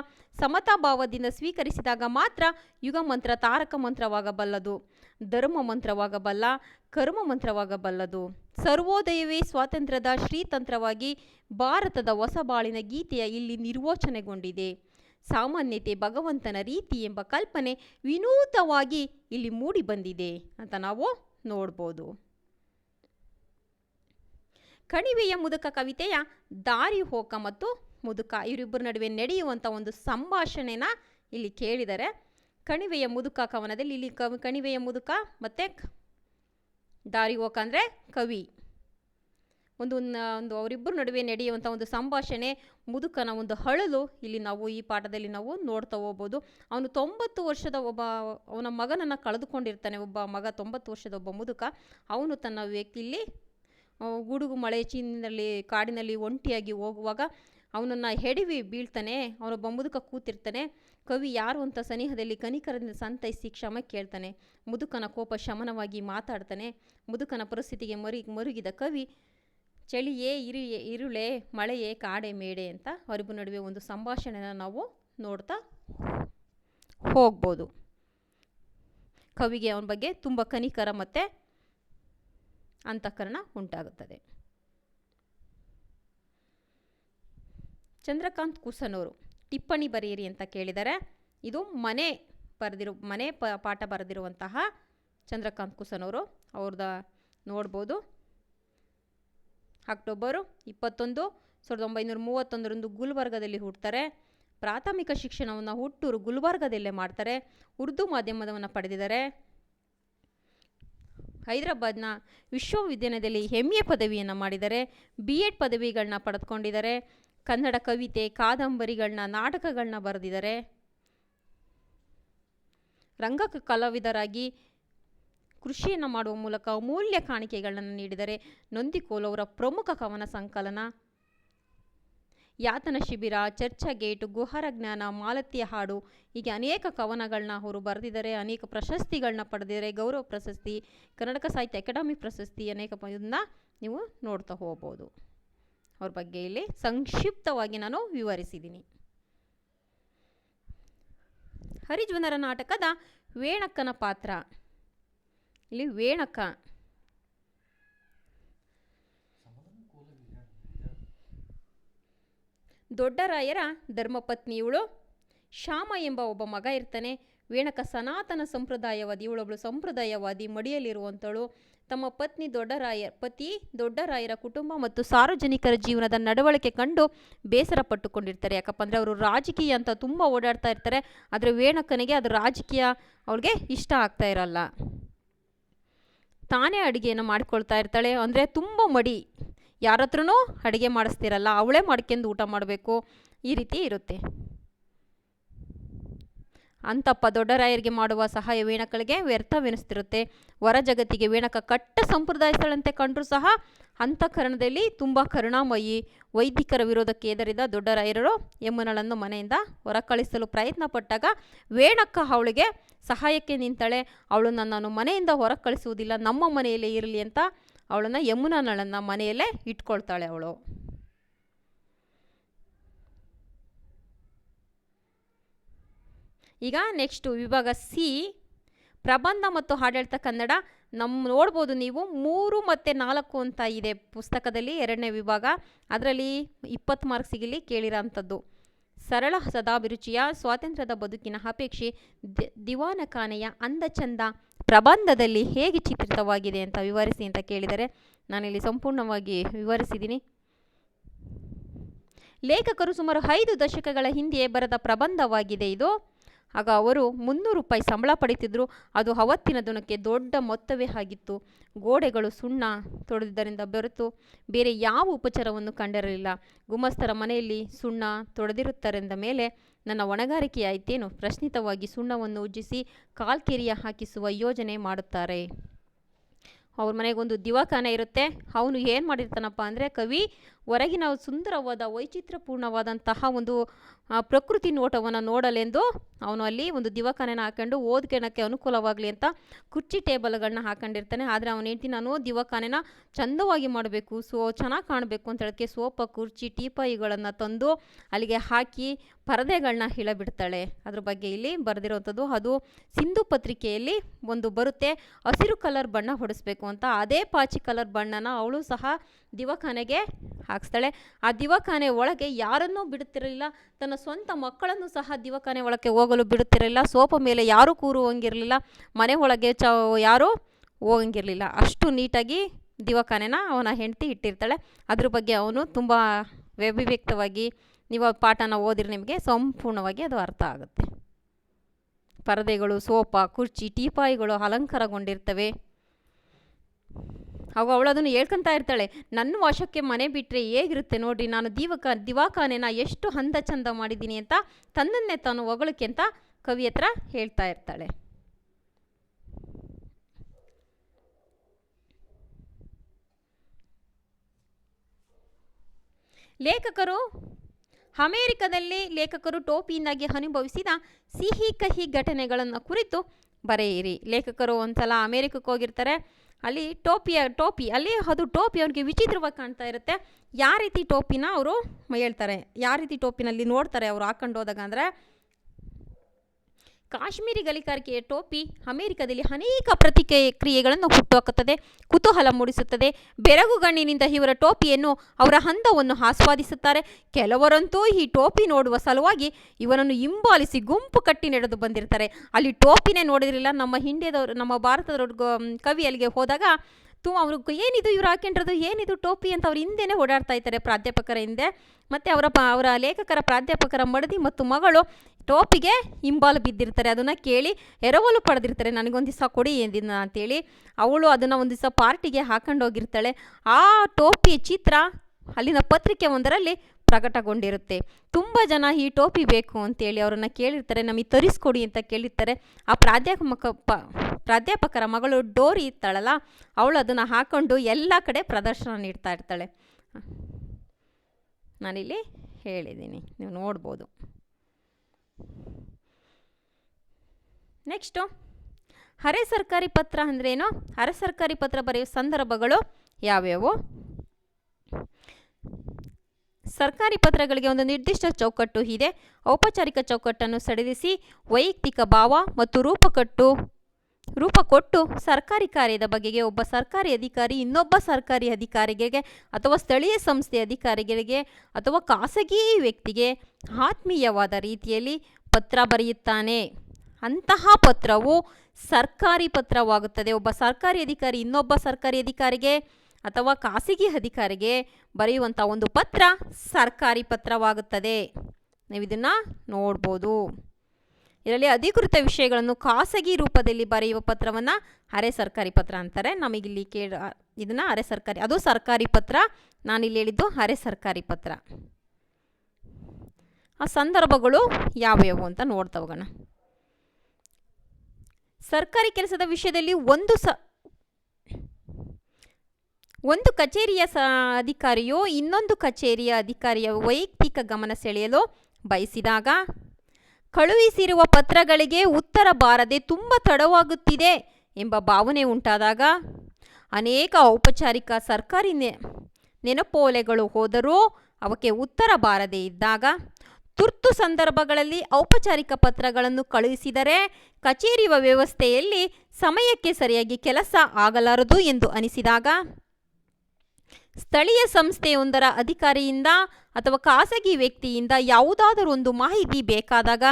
ಸಮತಾ ಭಾವದಿಂದ ಸ್ವೀಕರಿಸಿದಾಗ ಮಾತ್ರ ಯುಗ ಮಂತ್ರ ತಾರಕ ಮಂತ್ರವಾಗಬಲ್ಲದು. ಧರ್ಮ ಮಂತ್ರವಾಗಬಲ್ಲ ಕರ್ಮ ಮಂತ್ರವಾಗಬಲ್ಲದು. ಸರ್ವೋದಯವೇ ಸ್ವಾತಂತ್ರ್ಯದ ಶ್ರೀತಂತ್ರವಾಗಿ ಭಾರತದ ಹೊಸ ಬಾಳಿನ ಗೀತೆಯ ಇಲ್ಲಿ ನಿರ್ವೋಚನೆಗೊಂಡಿದೆ. ಸಾಮಾನ್ಯತೆ ಭಗವಂತನ ರೀತಿ ಎಂಬ ಕಲ್ಪನೆ ವಿನೂತವಾಗಿ ಇಲ್ಲಿ ಮೂಡಿ ಬಂದಿದೆ ಅಂತ ನಾವು ನೋಡ್ಬೋದು. ಕಣಿವೆಯ ಮುದುಕ ಕವಿತೆಯ ದಾರಿ ಹೋಕ ಮತ್ತು ಮುದುಕ ಇವರಿಬ್ಬರ ನಡುವೆ ನಡೆಯುವಂಥ ಒಂದು ಸಂಭಾಷಣೆನ ಇಲ್ಲಿ ಕೇಳಿದರೆ, ಕಣಿವೆಯ ಮುದುಕ ಕವನದಲ್ಲಿ ಇಲ್ಲಿ ಕಣಿವೆಯ ಮುದುಕ ಮತ್ತು ದಾರಿ ಹೋಕ ಅಂದರೆ ಕವಿ. ಒಂದು ಒಂದು ಅವರಿಬ್ಬರ ನಡುವೆ ನಡೆಯುವಂಥ ಒಂದು ಸಂಭಾಷಣೆ, ಮುದುಕನ ಒಂದು ಹಳಲು ಇಲ್ಲಿ ನಾವು ಈ ಪಾಠದಲ್ಲಿ ನಾವು ನೋಡ್ತಾ ಹೋಗ್ಬೋದು. ಅವನು ತೊಂಬತ್ತು ವರ್ಷದ ಒಬ್ಬ, ಅವನ ಮಗನನ್ನು ಕಳೆದುಕೊಂಡಿರ್ತಾನೆ, ಒಬ್ಬ ಮಗ ತೊಂಬತ್ತು ವರ್ಷದ ಒಬ್ಬ ಮುದುಕ. ಅವನು ತನ್ನ ವ್ಯಕ್ತಿಲಿ ಗುಡುಗು ಮಳೆ ಚೀನಿನಲ್ಲಿ, ಕಾಡಿನಲ್ಲಿ ಒಂಟಿಯಾಗಿ ಹೋಗುವಾಗ ಅವನನ್ನು ಹೆಡವಿ ಬೀಳ್ತಾನೆ, ಅವನೊಬ್ಬ ಮುದುಕ ಕೂತಿರ್ತಾನೆ. ಕವಿ ಯಾರು ಅಂತ ಸನಿಹದಲ್ಲಿ ಕನಿಕರದಿಂದ ಸಂತೈಸಿ ಕ್ಷಮೆ ಕೇಳ್ತಾನೆ. ಮುದುಕನ ಕೋಪ ಶಮನವಾಗಿ ಮಾತಾಡ್ತಾನೆ. ಮುದುಕನ ಪರಿಸ್ಥಿತಿಗೆ ಮರಿ, ಮರುಗಿದ ಕವಿ, ಚಳಿಯೇ ಇರು, ಇರುಳೆ, ಮಳೆಯೇ, ಕಾಡೆ, ಮೇಡೆ ಅಂತ ಅವರಿಬ್ಬರ ನಡುವೆ ಒಂದು ಸಂಭಾಷಣೆನ ನಾವು ನೋಡ್ತಾ ಹೋಗ್ಬೋದು. ಕವಿಗೆ ಅವನ ಬಗ್ಗೆ ತುಂಬ ಕನಿಕರ ಮತ್ತು ಅಂತಃಕರಣ ಉಂಟಾಗುತ್ತದೆ. ಚಂದ್ರಕಾಂತ್ ಕುಸನೂರು ಟಿಪ್ಪಣಿ ಬರೆಯಿರಿ ಅಂತ ಕೇಳಿದರೆ, ಇದು ಮನೆ ಬರೆದಿರೋ, ಮನೆ ಪ, ಪಾಠ ಬರೆದಿರುವಂತಹ ಚಂದ್ರಕಾಂತ್ ಕುಸನವರು ಅವ್ರದ್ದ ನೋಡ್ಬೋದು. ಅಕ್ಟೋಬರು ಇಪ್ಪತ್ತೊಂದು ಸಾವಿರದ ಒಂಬೈನೂರ ಮೂವತ್ತೊಂದರಂದು ಗುಲ್ಬರ್ಗದಲ್ಲಿ ಹುಟ್ಟುತ್ತಾರೆ ಪ್ರಾಥಮಿಕ ಶಿಕ್ಷಣವನ್ನು ಹುಟ್ಟೂರು ಗುಲ್ಬರ್ಗದಲ್ಲೇ ಮಾಡ್ತಾರೆ. ಉರ್ದು ಮಾಧ್ಯಮವನ್ನು ಪಡೆದಿದ್ದಾರೆ. ಹೈದರಾಬಾದ್ನ ವಿಶ್ವವಿದ್ಯಾಲಯದಲ್ಲಿ ಎಂ ಎ ಪದವಿಯನ್ನು ಮಾಡಿದ್ದಾರೆ. ಬಿ ಎಡ್ ಪದವಿಗಳನ್ನ ಪಡೆದುಕೊಂಡಿದ್ದಾರೆ. ಕನ್ನಡ ಕವಿತೆ ಕಾದಂಬರಿಗಳನ್ನ ನಾಟಕಗಳನ್ನ ಬರೆದಿದ್ದಾರೆ ರಂಗ ಕಲಾವಿದರಾಗಿ ಕೃಷಿಯನ್ನು ಮಾಡುವ ಮೂಲಕ ಅಮೂಲ್ಯ ಕಾಣಿಕೆಗಳನ್ನು ನೀಡಿದರೆ. ನೊಂದಿಕೋಲ್ ಅವರ ಪ್ರಮುಖ ಕವನ ಸಂಕಲನ. ಯಾತನ ಶಿಬಿರ, ಚರ್ಚಾ ಗೇಟು, ಗುಹರ ಜ್ಞಾನ, ಮಾಲತಿಯ ಹಾಡು ಹೀಗೆ ಅನೇಕ ಕವನಗಳನ್ನ ಅವರು ಬರೆದಿದ್ದಾರೆ ಅನೇಕ ಪ್ರಶಸ್ತಿಗಳನ್ನ ಪಡೆದಿದ್ದಾರೆ ಗೌರವ ಪ್ರಶಸ್ತಿ, ಕನ್ನಡಕ ಸಾಹಿತ್ಯ ಅಕಾಡೆಮಿ ಪ್ರಶಸ್ತಿ, ಅನೇಕ ಇದನ್ನ ನೀವು ನೋಡ್ತಾ ಹೋಗ್ಬೋದು. ಅವ್ರ ಬಗ್ಗೆ ಇಲ್ಲಿ ಸಂಕ್ಷಿಪ್ತವಾಗಿ ನಾನು ವಿವರಿಸಿದ್ದೀನಿ. ಹರಿಜ್ವನರ ನಾಟಕದ ವೇಣಕ್ಕನ ಪಾತ್ರ. ಇಲ್ಲಿ ವೇಣಕ ದೊಡ್ಡರಾಯರ ಧರ್ಮಪತ್ನಿ ಇವಳು, ಶ್ಯಾಮ ಎಂಬ ಒಬ್ಬ ಮಗ ಇರ್ತಾನೆ. ವೇಣಕ ಸನಾತನ ಸಂಪ್ರದಾಯವಾದಿ ಇವಳೊಬ್ಬಳು ಸಂಪ್ರದಾಯವಾದಿ ಮಡಿಯಲ್ಲಿರುವಂಥಳು ತಮ್ಮ ಪತ್ನಿ ದೊಡ್ಡರಾಯ, ಪತಿ ದೊಡ್ಡರಾಯರ ಕುಟುಂಬ ಮತ್ತು ಸಾರ್ವಜನಿಕರ ಜೀವನದ ನಡವಳಿಕೆ ಕಂಡು ಬೇಸರ ಪಟ್ಟುಕೊಂಡಿರ್ತಾರೆ. ಯಾಕಪ್ಪ ಅಂದರೆ ಅವರು ರಾಜಕೀಯ ಅಂತ ತುಂಬ ಓಡಾಡ್ತಾ ಇರ್ತಾರೆ. ಆದರೆ ವೇಣಕನಿಗೆ ಅದು ರಾಜಕೀಯ ಅವ್ರಿಗೆ ಇಷ್ಟ ಆಗ್ತಾ ಇರಲ್ಲ. ತಾನೇ ಅಡುಗೆಯನ್ನು ಮಾಡ್ಕೊಳ್ತಾ ಇರ್ತಾಳೆ. ಅಂದರೆ ತುಂಬ ಮಡಿ. ಯಾರ ಹತ್ರನೂ ಅಡುಗೆ ಮಾಡಿಸ್ತಿರಲ್ಲ, ಅವಳೇ ಮಾಡ್ಕೊಂಡು ಊಟ ಮಾಡಬೇಕು. ಈ ರೀತಿ ಇರುತ್ತೆ. ಅಂತಪ್ಪ ದೊಡ್ಡರಾಯರಿಗೆ ಮಾಡುವ ಸಹಾಯ ವೇಣಕಳಿಗೆ ವ್ಯರ್ಥವೆನಿಸ್ತಿರುತ್ತೆ. ಹೊರ ಜಗತ್ತಿಗೆ ವೇಣಕ ಕಟ್ಟ ಸಂಪ್ರದಾಯಸ್ಥಳಂತೆ ಕಂಡರೂ ಸಹ ಅಂತಃಕರಣದಲ್ಲಿ ತುಂಬ ಕರುಣಾಮಯಿ ವೈದಿಕರ ವಿರೋಧಕ್ಕೆ ಎದರಿದ ದೊಡ್ಡರಾಯರು ಯಮುನಳನ್ನು ಮನೆಯಿಂದ ಹೊರಕಳಿಸಲು ಪ್ರಯತ್ನ ಪಟ್ಟಾಗ ವೇಣಕ್ಕ ಅವಳಿಗೆ ಸಹಾಯಕ್ಕೆ ನಿಂತಾಳೆ. ಅವಳು ನನ್ನನ್ನು ಮನೆಯಿಂದ ಹೊರ ಕಳಿಸುವುದಿಲ್ಲ ನಮ್ಮ ಮನೆಯಲ್ಲೇ ಇರಲಿ ಅಂತ ಅವಳನ್ನು ಯಮುನಳನ್ನು ಮನೆಯಲ್ಲೇ ಇಟ್ಕೊಳ್ತಾಳೆ ಅವಳು. ಈಗ ನೆಕ್ಸ್ಟು ವಿಭಾಗ ಸಿ ಪ್ರಬಂಧ ಮತ್ತು ಆಡಳಿತ ಕನ್ನಡ. ನಮ್ಮ ನೋಡ್ಬೋದು ನೀವು ಮೂರು ಮತ್ತು ನಾಲ್ಕು ಅಂತ ಇದೆ ಪುಸ್ತಕದಲ್ಲಿ ಎರಡನೇ ವಿಭಾಗ. ಅದರಲ್ಲಿ ಇಪ್ಪತ್ತು ಮಾರ್ಕ್ಸಿಗಿಲ್ಲಿ ಕೇಳಿರೋಂಥದ್ದು. ಸರಳ ಸದಾಭಿರುಚಿಯ, ಸ್ವಾತಂತ್ರ್ಯದ ಬದುಕಿನ ಅಪೇಕ್ಷೆ, ದಿ- ದಿವಾನ ಖಾನೆಯ ಅಂದಚಂದ ಪ್ರಬಂಧದಲ್ಲಿ ಹೇಗೆ ಚಿತ್ರಿತವಾಗಿದೆ ಅಂತ ವಿವರಿಸಿ ಅಂತ ಕೇಳಿದರೆ ನಾನಿಲ್ಲಿ ಸಂಪೂರ್ಣವಾಗಿ ವಿವರಿಸಿದ್ದೀನಿ. ಲೇಖಕರು ಸುಮಾರು ಐದು ದಶಕಗಳ ಹಿಂದೆಯೇ ಬರೆದ ಪ್ರಬಂಧವಾಗಿದೆ ಇದು. ಆಗ ಅವರು ಮುನ್ನೂರು ರೂಪಾಯಿ ಸಂಬಳ ಪಡೀತಿದ್ರು. ಅದು ಅವತ್ತಿನ ದಿನಕ್ಕೆ ದೊಡ್ಡ ಮೊತ್ತವೇ ಆಗಿತ್ತು. ಗೋಡೆಗಳು ಸುಣ್ಣ ತೊಡೆದಿದ್ದರಿಂದ ಬೆರೆತು. ಬೇರೆ ಯಾವ ಉಪಚಾರವನ್ನು ಕಂಡಿರಲಿಲ್ಲ. ಗುಮಸ್ತರ ಮನೆಯಲ್ಲಿ ಸುಣ್ಣ ತೊಡೆದಿರುತ್ತಾರೆಂದ ಮೇಲೆ, ನನ್ನ ಹೊಣೆಗಾರಿಕೆಯಾಯಿತೇನು ಪ್ರಶ್ನಿತವಾಗಿ ಸುಣ್ಣವನ್ನು ಉಜ್ಜಿಸಿ ಕಾಲ್ಕೆರಿಯ ಹಾಕಿಸುವ ಯೋಜನೆ ಮಾಡುತ್ತಾರೆ. ಅವ್ರ ಮನೆಗೊಂದು ದಿವಾಖಾನೆ ಇರುತ್ತೆ. ಅವನು ಏನು ಮಾಡಿರ್ತಾನಪ್ಪ ಅಂದರೆ, ಕವಿ ಹೊರಗಿನ ಸುಂದರವಾದ ವೈಚಿತ್ರ್ಯಪೂರ್ಣವಾದಂತಹ ಒಂದು ಪ್ರಕೃತಿ ನೋಟವನ್ನು ನೋಡಲೆಂದು ಅವನು ಅಲ್ಲಿ ಒಂದು ದಿವಾಖಾನೆನ ಹಾಕೊಂಡು ಓದ್ಕೊಳ್ಳೋಕ್ಕೆ ಅನುಕೂಲವಾಗಲಿ ಅಂತ ಕುರ್ಚಿ ಟೇಬಲ್ಗಳನ್ನ ಹಾಕೊಂಡಿರ್ತಾನೆ. ಆದರೆ ಅವನು ಹೇಳ್ತೀನಿ ನಾನು ದಿವಾಖಾನೆನ ಚಂದವಾಗಿ ಮಾಡಬೇಕು, ಸೋ, ಚೆನ್ನಾಗಿ ಕಾಣಬೇಕು ಅಂತ ಹೇಳೋಕ್ಕೆ ಸೋಫಾ ಕುರ್ಚಿ, ಟೀಪಾಯಿಗಳನ್ನು ತಂದು ಅಲ್ಲಿಗೆ ಹಾಕಿ ಪರದೆಗಳನ್ನ ಇಳಬಿಡ್ತಾಳೆ. ಅದ್ರ ಬಗ್ಗೆ ಇಲ್ಲಿ ಬರೆದಿರುವಂಥದ್ದು, ಅದು ಸಿಂಧು ಪತ್ರಿಕೆಯಲ್ಲಿ ಒಂದು ಬರುತ್ತೆ, ಹಸಿರು ಕಲರ್ ಬಣ್ಣ ಹೊಡಿಸ್ಬೇಕು ಅಂತ. ಅದೇ ಪಾಚಿ ಕಲರ್ ಬಣ್ಣನ ಅವಳು ಸಹ ದಿವಾಖಾನೆಗೆ ಹಾಕ್ಸ್ತಾಳೆ. ಆ ದಿವಾಖಾನೆ ಒಳಗೆ ಯಾರನ್ನೂ ಬಿಡುತ್ತಿರಲಿಲ್ಲ. ತನ್ನ ಸ್ವಂತ ಮಕ್ಕಳನ್ನು ಸಹ ದಿವಾಖಾನೆ ಒಳಗೆ ಹೋಗಲು ಬಿಡುತ್ತಿರಲಿಲ್ಲ. ಸೋಪ ಮೇಲೆ ಯಾರೂ ಕೂರುವಂಗಿರಲಿಲ್ಲ ಮನೆ ಒಳಗೆ ಚ ಯಾರೂ ಹೋಗಂಗಿರಲಿಲ್ಲ ಅಷ್ಟು ನೀಟಾಗಿ ದಿವಾಖಾನೆನ ಅವನ ಹೆಂಡತಿ ಇಟ್ಟಿರ್ತಾಳೆ. ಅದ್ರ ಬಗ್ಗೆ ಅವನು ತುಂಬ ವ್ಯಭಿವ್ಯಕ್ತವಾಗಿ ನೀವು ಪಾಠನ ಓದಿರಿ ನಿಮಗೆ ಸಂಪೂರ್ಣವಾಗಿ ಅದು ಅರ್ಥ ಆಗುತ್ತೆ. ಪರದೆಗಳು ಸೋಫಾ ಕುರ್ಚಿ, ಟೀಪಾಯಿಗಳು ಅಲಂಕಾರಗೊಂಡಿರ್ತವೆ. ಅವಾಗ ಅವಳು ಅದನ್ನು ಹೇಳ್ಕೊಂತ ಇರ್ತಾಳೆ, ನನ್ನ ವಾಶಕ್ಕೆ ಮನೆ ಬಿಟ್ಟರೆ ಹೇಗಿರುತ್ತೆ ನೋಡ್ರಿ, ನಾನು ದಿವಕ ದಿವಾಖಾನೆನ ಎಷ್ಟು ಹಂದ ಚಂದ ಮಾಡಿದ್ದೀನಿ ಅಂತ ತನ್ನನ್ನೇ ತಾನು ಹೊಗಳಕ್ಕೆ ಅಂತ ಕವಿ ಹತ್ರ ಹೇಳ್ತಾ ಇರ್ತಾಳೆ. ಲೇಖಕರು, ಅಮೇರಿಕದಲ್ಲಿ ಲೇಖಕರು ಟೋಪಿಯಿಂದಾಗಿ ಅನುಭವಿಸಿದ ಸಿಹಿ ಕಹಿ ಘಟನೆಗಳನ್ನು ಕುರಿತು ಬರೆಯಿರಿ. ಲೇಖಕರು ಒಂದ್ಸಲ ಅಮೇರಿಕಕ್ಕೆ ಹೋಗಿರ್ತಾರೆ ಅಲ್ಲಿ ಟೋಪಿಯ, ಟೋಪಿ, ಅಲ್ಲಿ ಅದು ಟೋಪಿ ಅವ್ರಿಗೆ ವಿಚಿತ್ರವಾಗಿ ಕಾಣ್ತಾ ಇರುತ್ತೆ. ಯಾವ ರೀತಿ ಟೋಪಿನ ಅವರು ಹೇಳ್ತಾರೆ? ಯಾವ ರೀತಿ ಟೋಪಿನಲ್ಲಿ ನೋಡ್ತಾರೆ ಅವ್ರು ಹಾಕೊಂಡು ಹೋದಾಗ ಅಂದರೆ ಕಾಶ್ಮೀರಿ ಗಲಿಕಾರಿಕೆಯ ಟೋಪಿ ಅಮೆರಿಕದಲ್ಲಿ ಅನೇಕ ಪ್ರತಿಕ್ರಿಯೆಗಳನ್ನು ಹುಟ್ಟುಹಾಕುತ್ತದೆ, ಕುತೂಹಲ ಮೂಡಿಸುತ್ತದೆ. ಬೆರಗುಗಣ್ಣಿನಿಂದ ಇವರ ಟೋಪಿಯನ್ನು ಅವರ ಹಂದವನ್ನು ಆಸ್ವಾದಿಸುತ್ತಾರೆ. ಕೆಲವರಂತೂ ಈ ಟೋಪಿ ನೋಡುವ ಸಲುವಾಗಿ ಇವನನ್ನು ಹಿಂಬಾಲಿಸಿ ಗುಂಪು ಕಟ್ಟಿ ನಡೆದು ಬಂದಿರ್ತಾರೆ ಅಲ್ಲಿ ಟೋಪಿನೇ ನೋಡಿರಲಿಲ್ಲ. ನಮ್ಮ ಹಿಂಡಿಯದವರು, ನಮ್ಮ ಭಾರತದವ್ರ ಕವಿಯಲ್ಲಿಗೆ ಹೋದಾಗ ತು ಅವರು ಏನಿದು ಇವ್ರು ಹಾಕೊಂಡ್ರದು ಏನಿದು ಟೋಪಿ ಅಂತ ಅವ್ರ ಹಿಂದೆನೇ ಓಡಾಡ್ತಾ ಇದ್ದಾರೆ ಪ್ರಾಧ್ಯಾಪಕರ ಹಿಂದೆ. ಮತ್ತು ಅವರ ಅವರ ಲೇಖಕರ ಪ್ರಾಧ್ಯಾಪಕರ ಮಡದಿ ಮತ್ತು ಮಗಳು ಟೋಪಿಗೆ ಹಿಂಬಾಲು ಬಿದ್ದಿರ್ತಾರೆ. ಅದನ್ನು ಕೇಳಿ ಎರವಲು ಪಡೆದಿರ್ತಾರೆ. ನನಗೊಂದು ದಿವಸ ಕೊಡಿ ಎಂದಿನ ಅಂತೇಳಿ. ಅವಳು ಅದನ್ನು ಒಂದು ದಿವಸ ಪಾರ್ಟಿಗೆ ಹಾಕೊಂಡು ಹೋಗಿರ್ತಾಳೆ ಆ ಟೋಪಿ ಚಿತ್ರ ಅಲ್ಲಿನ ಪತ್ರಿಕೆ ಒಂದರಲ್ಲಿ ಪ್ರಕಟಗೊಂಡಿರುತ್ತೆ. ತುಂಬ ಜನ ಈ ಟೋಪಿ ಬೇಕು ಅಂತೇಳಿ ಅವರನ್ನು ಕೇಳಿರ್ತಾರೆ, ನಮಗೆ ತರಿಸ್ಕೊಡಿ ಅಂತ ಕೇಳಿರ್ತಾರೆ. ಆ ಪ್ರಾಧ್ಯಾಪಕ ಪ್ರಾಧ್ಯಾಪಕರ ಮಗಳು ಡೋರಿ ಇರ್ತಾಳಲ್ಲ, ಅವಳು ಅದನ್ನು ಹಾಕ್ಕೊಂಡು ಎಲ್ಲ ಕಡೆ ಪ್ರದರ್ಶನ ನೀಡ್ತಾ ಇರ್ತಾಳೆ. ನಾನಿಲ್ಲಿ ಹೇಳಿದ್ದೀನಿ, ನೀವು ನೋಡ್ಬೋದು. ನೆಕ್ಸ್ಟು ಅರೆ ಸರ್ಕಾರಿ ಪತ್ರ ಅಂದ್ರೇನು? ಅರೆ ಸರ್ಕಾರಿ ಪತ್ರ ಬರೆಯುವ ಸಂದರ್ಭಗಳು ಯಾವ್ಯಾವು? ಸರ್ಕಾರಿ ಪತ್ರಗಳಿಗೆ ಒಂದು ನಿರ್ದಿಷ್ಟ ಚೌಕಟ್ಟು ಇದೆ. ಔಪಚಾರಿಕ ಚೌಕಟ್ಟನ್ನು ಸಡಿಲಿಸಿ ವೈಯಕ್ತಿಕ ಭಾವ ಮತ್ತು ರೂಪಕಟ್ಟು ರೂಪ ಕೊಟ್ಟು ಸರ್ಕಾರಿ ಕಾರ್ಯದ ಬಗೆಗೆ ಒಬ್ಬ ಸರ್ಕಾರಿ ಅಧಿಕಾರಿ ಇನ್ನೊಬ್ಬ ಸರ್ಕಾರಿ ಅಧಿಕಾರಿಗೆ ಅಥವಾ ಸ್ಥಳೀಯ ಸಂಸ್ಥೆ ಅಧಿಕಾರಿಗಳಿಗೆ ಅಥವಾ ಖಾಸಗಿ ವ್ಯಕ್ತಿಗೆ ಆತ್ಮೀಯವಾದ ರೀತಿಯಲ್ಲಿ ಪತ್ರ ಬರೆಯುತ್ತಾನೆ. ಅಂತಹ ಪತ್ರವು ಸರ್ಕಾರಿ ಪತ್ರವಾಗುತ್ತದೆ. ಒಬ್ಬ ಸರ್ಕಾರಿ ಅಧಿಕಾರಿ ಇನ್ನೊಬ್ಬ ಸರ್ಕಾರಿ ಅಧಿಕಾರಿಗೆ ಅಥವಾ ಖಾಸಗಿ ಅಧಿಕಾರಿಗೆ ಬರೆಯುವಂಥ ಒಂದು ಪತ್ರ ಸರ್ಕಾರಿ ಪತ್ರವಾಗುತ್ತದೆ. ನೀವು ಇದನ್ನು ನೋಡ್ಬೋದು. ಇದರಲ್ಲಿ ಅಧಿಕೃತ ವಿಷಯಗಳನ್ನು ಖಾಸಗಿ ರೂಪದಲ್ಲಿ ಬರೆಯುವ ಪತ್ರವನ್ನು ಅರೆ ಸರ್ಕಾರಿ ಪತ್ರ ಅಂತಾರೆ. ನಮಗಿಲ್ಲಿ ಕೇ ಇದನ್ನು ಅರೆ ಸರ್ಕಾರಿ, ಅದು ಸರ್ಕಾರಿ ಪತ್ರ. ನಾನಿಲ್ಲಿ ಹೇಳಿದ್ದು ಅರೆ ಸರ್ಕಾರಿ ಪತ್ರ. ಆ ಸಂದರ್ಭಗಳು ಯಾವ್ಯಾವು ಅಂತ ನೋಡ್ತಾ ಹೋಗೋಣ. ಸರ್ಕಾರಿ ಕೆಲಸದ ವಿಷಯದಲ್ಲಿ ಒಂದು ಸ ಒಂದು ಕಚೇರಿಯ ಸ ಅಧಿಕಾರಿಯು ಇನ್ನೊಂದು ಕಚೇರಿಯ ಅಧಿಕಾರಿಯ ವೈಯಕ್ತಿಕ ಗಮನ ಸೆಳೆಯಲು ಬಯಸಿದಾಗ, ಕಳುಹಿಸಿರುವ ಪತ್ರಗಳಿಗೆ ಉತ್ತರ ಬಾರದೆ ತುಂಬ ತಡವಾಗುತ್ತಿದೆ ಎಂಬ ಭಾವನೆ ಉಂಟಾದಾಗ, ಅನೇಕ ಔಪಚಾರಿಕ ಸರ್ಕಾರಿ ನೆ, ನೆನಪೋಲೆಗಳು ಹೋದರೂ ಅವಕ್ಕೆ ಉತ್ತರ ಬಾರದೆ ಇದ್ದಾಗ, ತುರ್ತು ಸಂದರ್ಭಗಳಲ್ಲಿ ಔಪಚಾರಿಕ ಪತ್ರಗಳನ್ನು ಕಳುಹಿಸಿದರೆ ಕಚೇರಿಯ ವ್ಯವಸ್ಥೆಯಲ್ಲಿ ಸಮಯಕ್ಕೆ ಸರಿಯಾಗಿ ಕೆಲಸ ಆಗಲಾರದು ಎಂದು ಅನಿಸಿದಾಗ ಸ್ಥಳೀಯ ಸಂಸ್ಥೆಯೊಂದರ ಅಧಿಕಾರಿಯಿಂದ ಅಥವಾ ಖಾಸಗಿ ವ್ಯಕ್ತಿಯಿಂದ ಯಾವುದಾದರೂ ಒಂದು ಮಾಹಿತಿ ಬೇಕಾದಾಗ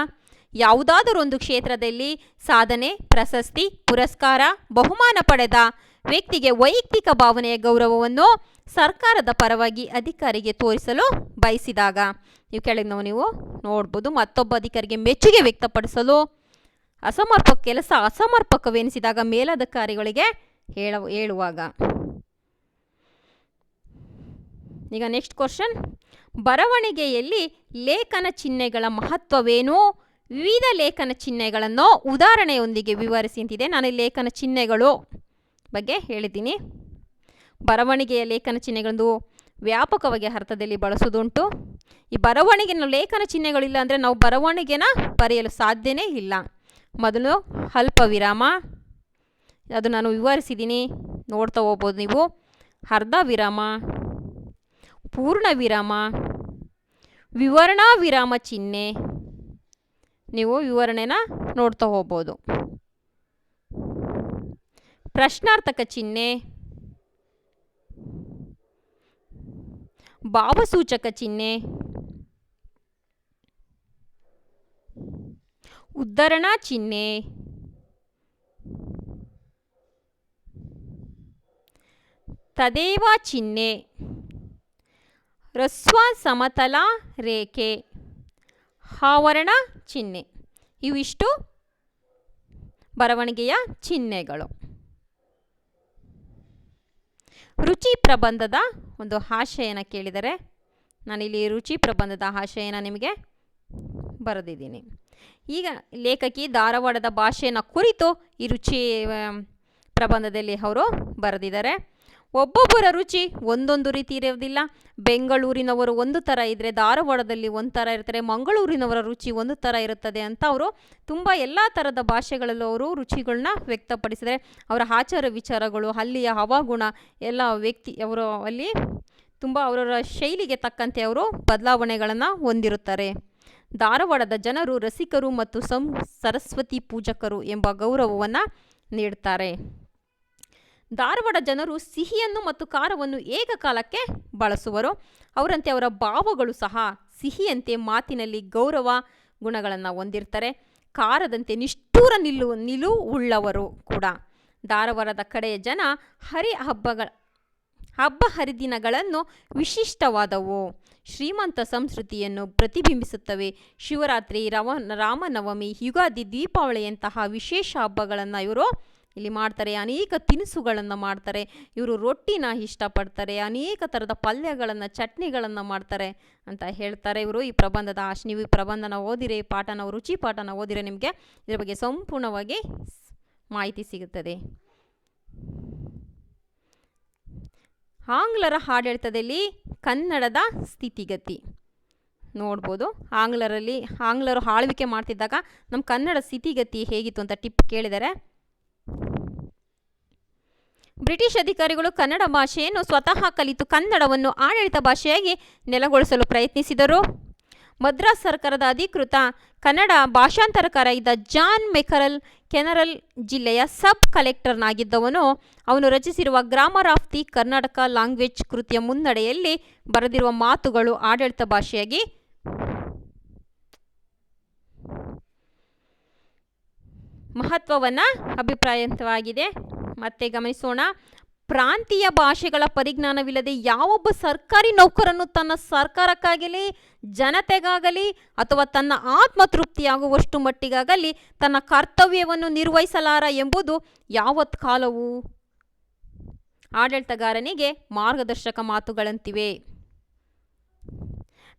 ಯಾವುದಾದರೊಂದು ಕ್ಷೇತ್ರದಲ್ಲಿ ಸಾಧನೆ, ಪ್ರಶಸ್ತಿ, ಪುರಸ್ಕಾರ, ಬಹುಮಾನ ಪಡೆದ ವ್ಯಕ್ತಿಗೆ ವೈಯಕ್ತಿಕ ಭಾವನೆಯ ಗೌರವವನ್ನು ಸರ್ಕಾರದ ಪರವಾಗಿ ಅಧಿಕಾರಿಗೆ ತೋರಿಸಲು ಬಯಸಿದಾಗ, ನೀವು ಕೆಳಗೆ ನಾವು ನೀವು ನೋಡ್ಬೋದು. ಮತ್ತೊಬ್ಬ ಅಧಿಕಾರಿಗೆ ಮೆಚ್ಚುಗೆ ವ್ಯಕ್ತಪಡಿಸಲು ಅಸಮರ್ಪಕ, ಕೆಲಸ ಅಸಮರ್ಪಕವೆನಿಸಿದಾಗ ಮೇಲಧಿಕಾರಿಗಳಿಗೆ ಹೇಳ ಹೇಳುವಾಗ ಈಗ ನೆಕ್ಸ್ಟ್ ಕ್ವಶನ್ ಬರವಣಿಗೆಯಲ್ಲಿ ಲೇಖನ ಚಿಹ್ನೆಗಳ ಮಹತ್ವವೇನು? ವಿವಿಧ ಲೇಖನ ಚಿಹ್ನೆಗಳನ್ನು ಉದಾಹರಣೆಯೊಂದಿಗೆ ವಿವರಿಸಿ ಅಂತಿದೆ. ನಾನು ಲೇಖನ ಚಿಹ್ನೆಗಳು ಬಗ್ಗೆ ಹೇಳಿದ್ದೀನಿ. ಬರವಣಿಗೆಯ ಲೇಖನ ಚಿಹ್ನೆಗಳೊಂದು ವ್ಯಾಪಕವಾಗಿ ಅರ್ಥದಲ್ಲಿ ಬಳಸೋದುಂಟು ಈ ಬರವಣಿಗೆನ ಲೇಖನ ಚಿಹ್ನೆಗಳಿಲ್ಲ ಅಂದರೆ ನಾವು ಬರವಣಿಗೆನ ಬರೆಯಲು ಸಾಧ್ಯನೇ ಇಲ್ಲ. ಮೊದಲು ಅಲ್ಪ ವಿರಾಮ ಅದು ನಾನು ವಿವರಿಸಿದ್ದೀನಿ. ನೋಡ್ತಾ ಹೋಗ್ಬೋದು ನೀವು. ಅರ್ಧ ವಿರಾಮ ಪೂರ್ಣ ವಿರಾಮ, ವಿವರಣಾ ವಿರಾಮ ಚಿಹ್ನೆ. ನೀವು ವಿವರಣೆನ ನೋಡ್ತಾ ಹೋಗ್ಬೋದು. ಪ್ರಶ್ನಾರ್ಥಕ ಚಿಹ್ನೆ. ಭಾವಸೂಚಕ ಚಿಹ್ನೆ. ಉದ್ಧರಣಾ ಚಿಹ್ನೆ. ತದೇವ ಚಿಹ್ನೆ. ಹ್ರಸ್ವ ಸಮತಲ ರೇಖೆ. ಆವರಣ ಚಿಹ್ನೆ. ಇವಿಷ್ಟು ಬರವಣಿಗೆಯ ಚಿಹ್ನೆಗಳು. ರುಚಿ ಪ್ರಬಂಧದ ಒಂದು ಆಶಯನ ಕೇಳಿದರೆ ನಾನಿಲ್ಲಿ ರುಚಿ ಪ್ರಬಂಧದ ಆಶಯನ ನಿಮಗೆ ಬರೆದಿದ್ದೀನಿ. ಈಗ ಲೇಖಕಿ ಧಾರವಾಡದ ಭಾಷೆಯನ್ನು ಕುರಿತು ಈ ರುಚಿ ಪ್ರಬಂಧದಲ್ಲಿ ಅವರು ಬರೆದಿದ್ದಾರೆ. ಒಬ್ಬೊಬ್ಬರ ರುಚಿ ಒಂದೊಂದು ರೀತಿ ಇರೋದಿಲ್ಲ. ಬೆಂಗಳೂರಿನವರು ಒಂದು ಥರ ಇದ್ದರೆ ಧಾರವಾಡದಲ್ಲಿ ಒಂದು ಥರ ಇರ್ತಾರೆ. ಮಂಗಳೂರಿನವರ ರುಚಿ ಒಂದು ಥರ ಇರುತ್ತದೆ ಅಂತ ಅವರು ತುಂಬ ಎಲ್ಲ ಥರದ ಭಾಷೆಗಳಲ್ಲೂ ಅವರು ರುಚಿಗಳನ್ನ ವ್ಯಕ್ತಪಡಿಸಿದರೆ ಅವರ ಆಚಾರ ವಿಚಾರಗಳು ಅಲ್ಲಿಯ ಹವಾಗುಣ, ಎಲ್ಲ ವ್ಯಕ್ತಿ ಅವರು ಅಲ್ಲಿ ತುಂಬ ಅವರವರ ಶೈಲಿಗೆ ತಕ್ಕಂತೆ ಅವರು ಬದಲಾವಣೆಗಳನ್ನು ಹೊಂದಿರುತ್ತಾರೆ. ಧಾರವಾಡದ ಜನರು ರಸಿಕರು ಮತ್ತು ಸಂ, ಸರಸ್ವತಿ ಪೂಜಕರು ಎಂಬ ಗೌರವವನ್ನು ನೀಡ್ತಾರೆ. ಧಾರವಾಡ ಜನರು ಸಿಹಿಯನ್ನು ಮತ್ತು ಖಾರವನ್ನು ಏಕಕಾಲಕ್ಕೆ ಬಳಸುವರು. ಅವರಂತೆ ಅವರ ಭಾವಗಳು ಸಹ ಸಿಹಿಯಂತೆ ಮಾತಿನಲ್ಲಿ ಗೌರವ ಗುಣಗಳನ್ನು ಹೊಂದಿರ್ತಾರೆ. ಖಾರದಂತೆ ನಿಷ್ಠೂರ ನಿಲ್ಲು ನಿಲುವು ಉಳ್ಳವರು ಕೂಡ. ಧಾರವಾಡದ ಕಡೆಯ ಜನ ಹರಿ ಹಬ್ಬಗಳ, ಹಬ್ಬ ಹರಿದಿನಗಳನ್ನು ವಿಶಿಷ್ಟವಾದವು. ಶ್ರೀಮಂತ ಸಂಸ್ಕೃತಿಯನ್ನು ಪ್ರತಿಬಿಂಬಿಸುತ್ತವೆ. ಶಿವರಾತ್ರಿ, ರವ, ರಾಮನವಮಿ, ಯುಗಾದಿ, ದೀಪಾವಳಿಯಂತಹ ವಿಶೇಷ ಹಬ್ಬಗಳನ್ನು ಇವರು ಇಲ್ಲಿ ಮಾಡ್ತಾರೆ, ಅನೇಕ ತಿನಿಸುಗಳನ್ನು ಮಾಡ್ತಾರೆ, ಇವರು ರೊಟ್ಟಿನ ಇಷ್ಟಪಡ್ತಾರೆ, ಅನೇಕ ಥರದ ಪಲ್ಯಗಳನ್ನು, ಚಟ್ನಿಗಳನ್ನು ಮಾಡ್ತಾರೆ ಅಂತ ಹೇಳ್ತಾರೆ ಇವರು. ಈ ಪ್ರಬಂಧದ ಆಶ್, ನೀವು ಈ ಪ್ರಬಂಧನ ಓದಿರೆ ಪಾಠನ, ರುಚಿ ಪಾಠನ ಓದಿರೆ, ನಿಮಗೆ ಇದರ ಬಗ್ಗೆ ಸಂಪೂರ್ಣವಾಗಿ ಮಾಹಿತಿ ಸಿಗುತ್ತದೆ. ಆಂಗ್ಲರ ಆಡಳಿತದಲ್ಲಿ ಕನ್ನಡದ ಸ್ಥಿತಿಗತಿ ನೋಡ್ಬೋದು. ಆಂಗ್ಲರಲ್ಲಿ, ಆಂಗ್ಲರು ಆಳ್ವಿಕೆ ಮಾಡ್ತಿದ್ದಾಗ ನಮ್ಮ ಕನ್ನಡ ಸ್ಥಿತಿಗತಿ ಹೇಗಿತ್ತು ಅಂತ ಟಿಪ್ ಕೇಳಿದರೆ ಬ್ರಿಟಿಷ್ ಅಧಿಕಾರಿಗಳು ಕನ್ನಡ ಭಾಷೆಯನ್ನು ಸ್ವತಃ ಕಲಿತು ಕನ್ನಡವನ್ನು ಆಡಳಿತ ಭಾಷೆಯಾಗಿ ನೆಲೆಗೊಳಿಸಲು ಪ್ರಯತ್ನಿಸಿದರು. ಮದ್ರಾಸ್ ಸರ್ಕಾರದ ಅಧಿಕೃತ ಕನ್ನಡ ಭಾಷಾಂತರಕಾರ ಇದ್ದ ಜಾನ್ ಮೆಕರಲ್ ಕೆನರಲ್ ಜಿಲ್ಲೆಯ ಸಬ್ ಕಲೆಕ್ಟರ್ನಾಗಿದ್ದವನು. ಅವನು ರಚಿಸಿರುವ grammar of the Karnataka language ಕೃತಿಯ ಮುನ್ನಡೆಯಲ್ಲಿ ಬರೆದಿರುವ ಮಾತುಗಳು ಆಡಳಿತ ಭಾಷೆಯಾಗಿ ಮಹತ್ವವನ್ನು ಅಭಿಪ್ರಾಯವಾಗಿದೆ ಮತ್ತೆ ಗಮನಿಸೋಣ. ಪ್ರಾಂತೀಯ ಭಾಷೆಗಳ ಪರಿಜ್ಞಾನವಿಲ್ಲದೆ ಯಾವೊಬ್ಬ ಸರ್ಕಾರಿ ನೌಕರನ್ನು ತನ್ನ ಸರ್ಕಾರಕ್ಕಾಗಲಿ, ಜನತೆಗಾಗಲಿ ಅಥವಾ ತನ್ನ ಆತ್ಮತೃಪ್ತಿಯಾಗುವಷ್ಟು ಮಟ್ಟಿಗಾಗಲಿ ತನ್ನ ಕರ್ತವ್ಯವನ್ನು ನಿರ್ವಹಿಸಲಾರ ಎಂಬುದು ಯಾವತ್ ಕಾಲವು ಆಡಳಿತಗಾರನಿಗೆ ಮಾರ್ಗದರ್ಶಕ ಮಾತುಗಳಂತಿವೆ.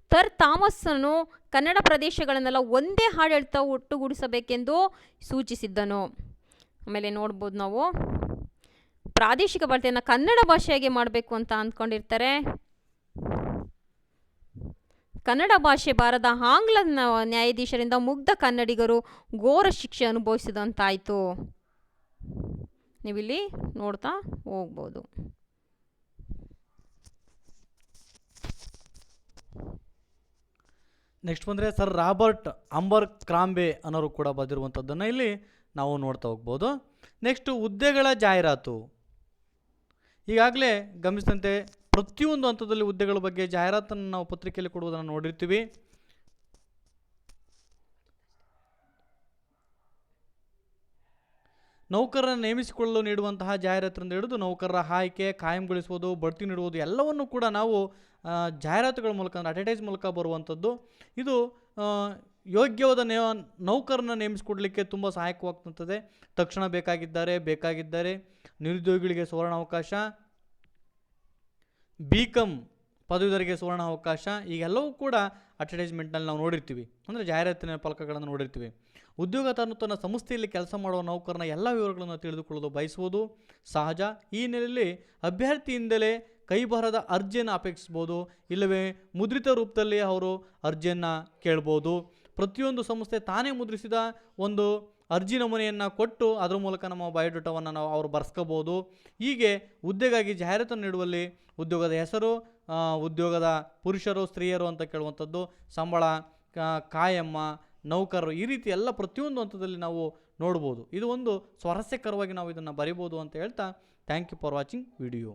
ತರ್ ಥಾಮಸ್ಸನು ಕನ್ನಡ ಪ್ರದೇಶಗಳನ್ನೆಲ್ಲ ಒಂದೇ ಆಡಳಿತ ಒಟ್ಟುಗೂಡಿಸಬೇಕೆಂದು ಸೂಚಿಸಿದ್ದನು. ಆಮೇಲೆ ನೋಡ್ಬೋದು ನಾವು. ಪ್ರಾದೇಶಿಕ ಬಳಕೆಯನ್ನು ಕನ್ನಡ ಭಾಷೆಯಾಗಿ ಮಾಡಬೇಕು ಅಂತ ಅಂದ್ಕೊಂಡಿರ್ತಾರೆ. ಕನ್ನಡ ಭಾಷೆ ಬಾರದ ಆಂಗ್ಲ ನ್ಯಾಯಾಧೀಶರಿಂದ ಮುಗ್ಧ ಕನ್ನಡಿಗರು ಘೋರ ಶಿಕ್ಷೆ ಅನುಭವಿಸಿದಂತಾಯಿತು. ನೀವಿಲ್ಲಿ ನೋಡ್ತಾ ಹೋಗ್ಬೋದು.
ನೆಕ್ಸ್ಟ್ ಬಂದರೆ ಸರ್ ರಾಬರ್ಟ್ ಅಂಬರ್ ಕ್ರಾಂಬೆ ಅನ್ನೋರು ಕೂಡ ಬಂದಿರುವಂಥದ್ದನ್ನು ಇಲ್ಲಿ ನಾವು ನೋಡ್ತಾ ಹೋಗ್ಬೋದು. ನೆಕ್ಸ್ಟು ಹುದ್ದೆಗಳ ಜಾಹೀರಾತು. ಈಗಾಗಲೇ ಗಮನಿಸಿದಂತೆ ಪ್ರತಿಯೊಂದು ಹಂತದಲ್ಲಿ ಹುದ್ದೆಗಳ ಬಗ್ಗೆ ಜಾಹೀರಾತನ್ನು ನಾವು ಪತ್ರಿಕೆಯಲ್ಲಿ ಕೊಡುವುದನ್ನು ನೋಡಿರ್ತೀವಿ. ನೌಕರರನ್ನು ನೇಮಿಸಿಕೊಳ್ಳಲು ನೀಡುವಂತಹ ಜಾಹೀರಾತರಿಂದ ಹಿಡಿದು ನೌಕರರ ಆಯ್ಕೆ ಕಾಯಂಗೊಳಿಸುವುದು ಬಡ್ತಿ ನೀಡುವುದು ಎಲ್ಲವನ್ನು ಕೂಡ ನಾವು ಜಾಹೀರಾತುಗಳ ಮೂಲಕ, ಅಂದರೆ ಅಡ್ವರ್ಟೈಸ್ ಮೂಲಕ ಬರುವಂಥದ್ದು. ಇದು ಯೋಗ್ಯವಾದ ನೇ ನೌಕರನ್ನ ನೇಮಿಸಿಕೊಡ್ಲಿಕ್ಕೆ ತುಂಬ ಸಹಾಯಕವಾಗ್ತದೆ. ತಕ್ಷಣ ಬೇಕಾಗಿದ್ದಾರೆ ಬೇಕಾಗಿದ್ದಾರೆ. ನಿರುದ್ಯೋಗಿಗಳಿಗೆ ಸುವರ್ಣ ಅವಕಾಶ ಬಿ ಕಮ್ ಪದವೀಧರಿಗೆ ಸುವರ್ಣ ಅವಕಾಶ, ಈಗೆಲ್ಲವೂ ಕೂಡ ಅಡ್ವರ್ಟೈಸ್ಮೆಂಟ್ನಲ್ಲಿ ನಾವು ನೋಡಿರ್ತೀವಿ. ಅಂದರೆ ಜಾಹೀರಾತಿನ ಫಲಕಗಳನ್ನು ನೋಡಿರ್ತೀವಿ. ಉದ್ಯೋಗ ತಾನು ತನ್ನ ಸಂಸ್ಥೆಯಲ್ಲಿ ಕೆಲಸ ಮಾಡುವ ನೌಕರನ ಎಲ್ಲ ವಿವರಗಳನ್ನು ತಿಳಿದುಕೊಳ್ಳಲು ಬಯಸುವುದು ಸಹಜ. ಈ ಹಿನ್ನೆಲೆಯಲ್ಲಿ ಅಭ್ಯರ್ಥಿಯಿಂದಲೇ ಕೈಬರಹದ ಅರ್ಜಿಯನ್ನು ಅಪೇಕ್ಷಿಸ್ಬೋದು ಇಲ್ಲವೇ ಮುದ್ರಿತ ರೂಪದಲ್ಲಿ ಅವರು ಅರ್ಜಿಯನ್ನು ಕೇಳ್ಬೋದು ಪ್ರತಿಯೊಂದು ಸಂಸ್ಥೆ ತಾನೇ ಮುದ್ರಿಸಿದ ಒಂದು ಅರ್ಜಿ ನಮೂನೆಯನ್ನು ಕೊಟ್ಟು ಅದರ ಮೂಲಕ ನಮ್ಮ ಬಯೋಡೇಟಾವನ್ನು ನಾವು ಅವರು ಬರ್ಸ್ಕೋಬೋದು. ಹೀಗೆ ಹುದ್ದೆಗಾಗಿ ಜಾಹೀರಾತನ್ನು ನೀಡುವಲ್ಲಿ ಉದ್ಯೋಗದ ಹೆಸರು ಉದ್ಯೋಗದ ಪುರುಷರು, ಸ್ತ್ರೀಯರು ಅಂತ ಕೇಳುವಂಥದ್ದು, ಸಂಬಳ ಕಾಯಮ್ಮ, ನೌಕರರು ಈ ರೀತಿ ಎಲ್ಲ ಪ್ರತಿಯೊಂದು ಹಂತದಲ್ಲಿ ನಾವು ನೋಡ್ಬೋದು. ಇದು ಒಂದು ಸ್ವಾರಸ್ಯಕರವಾಗಿ ನಾವು ಇದನ್ನು ಬರಿಬೋದು ಅಂತ ಹೇಳ್ತಾ thank you for watching video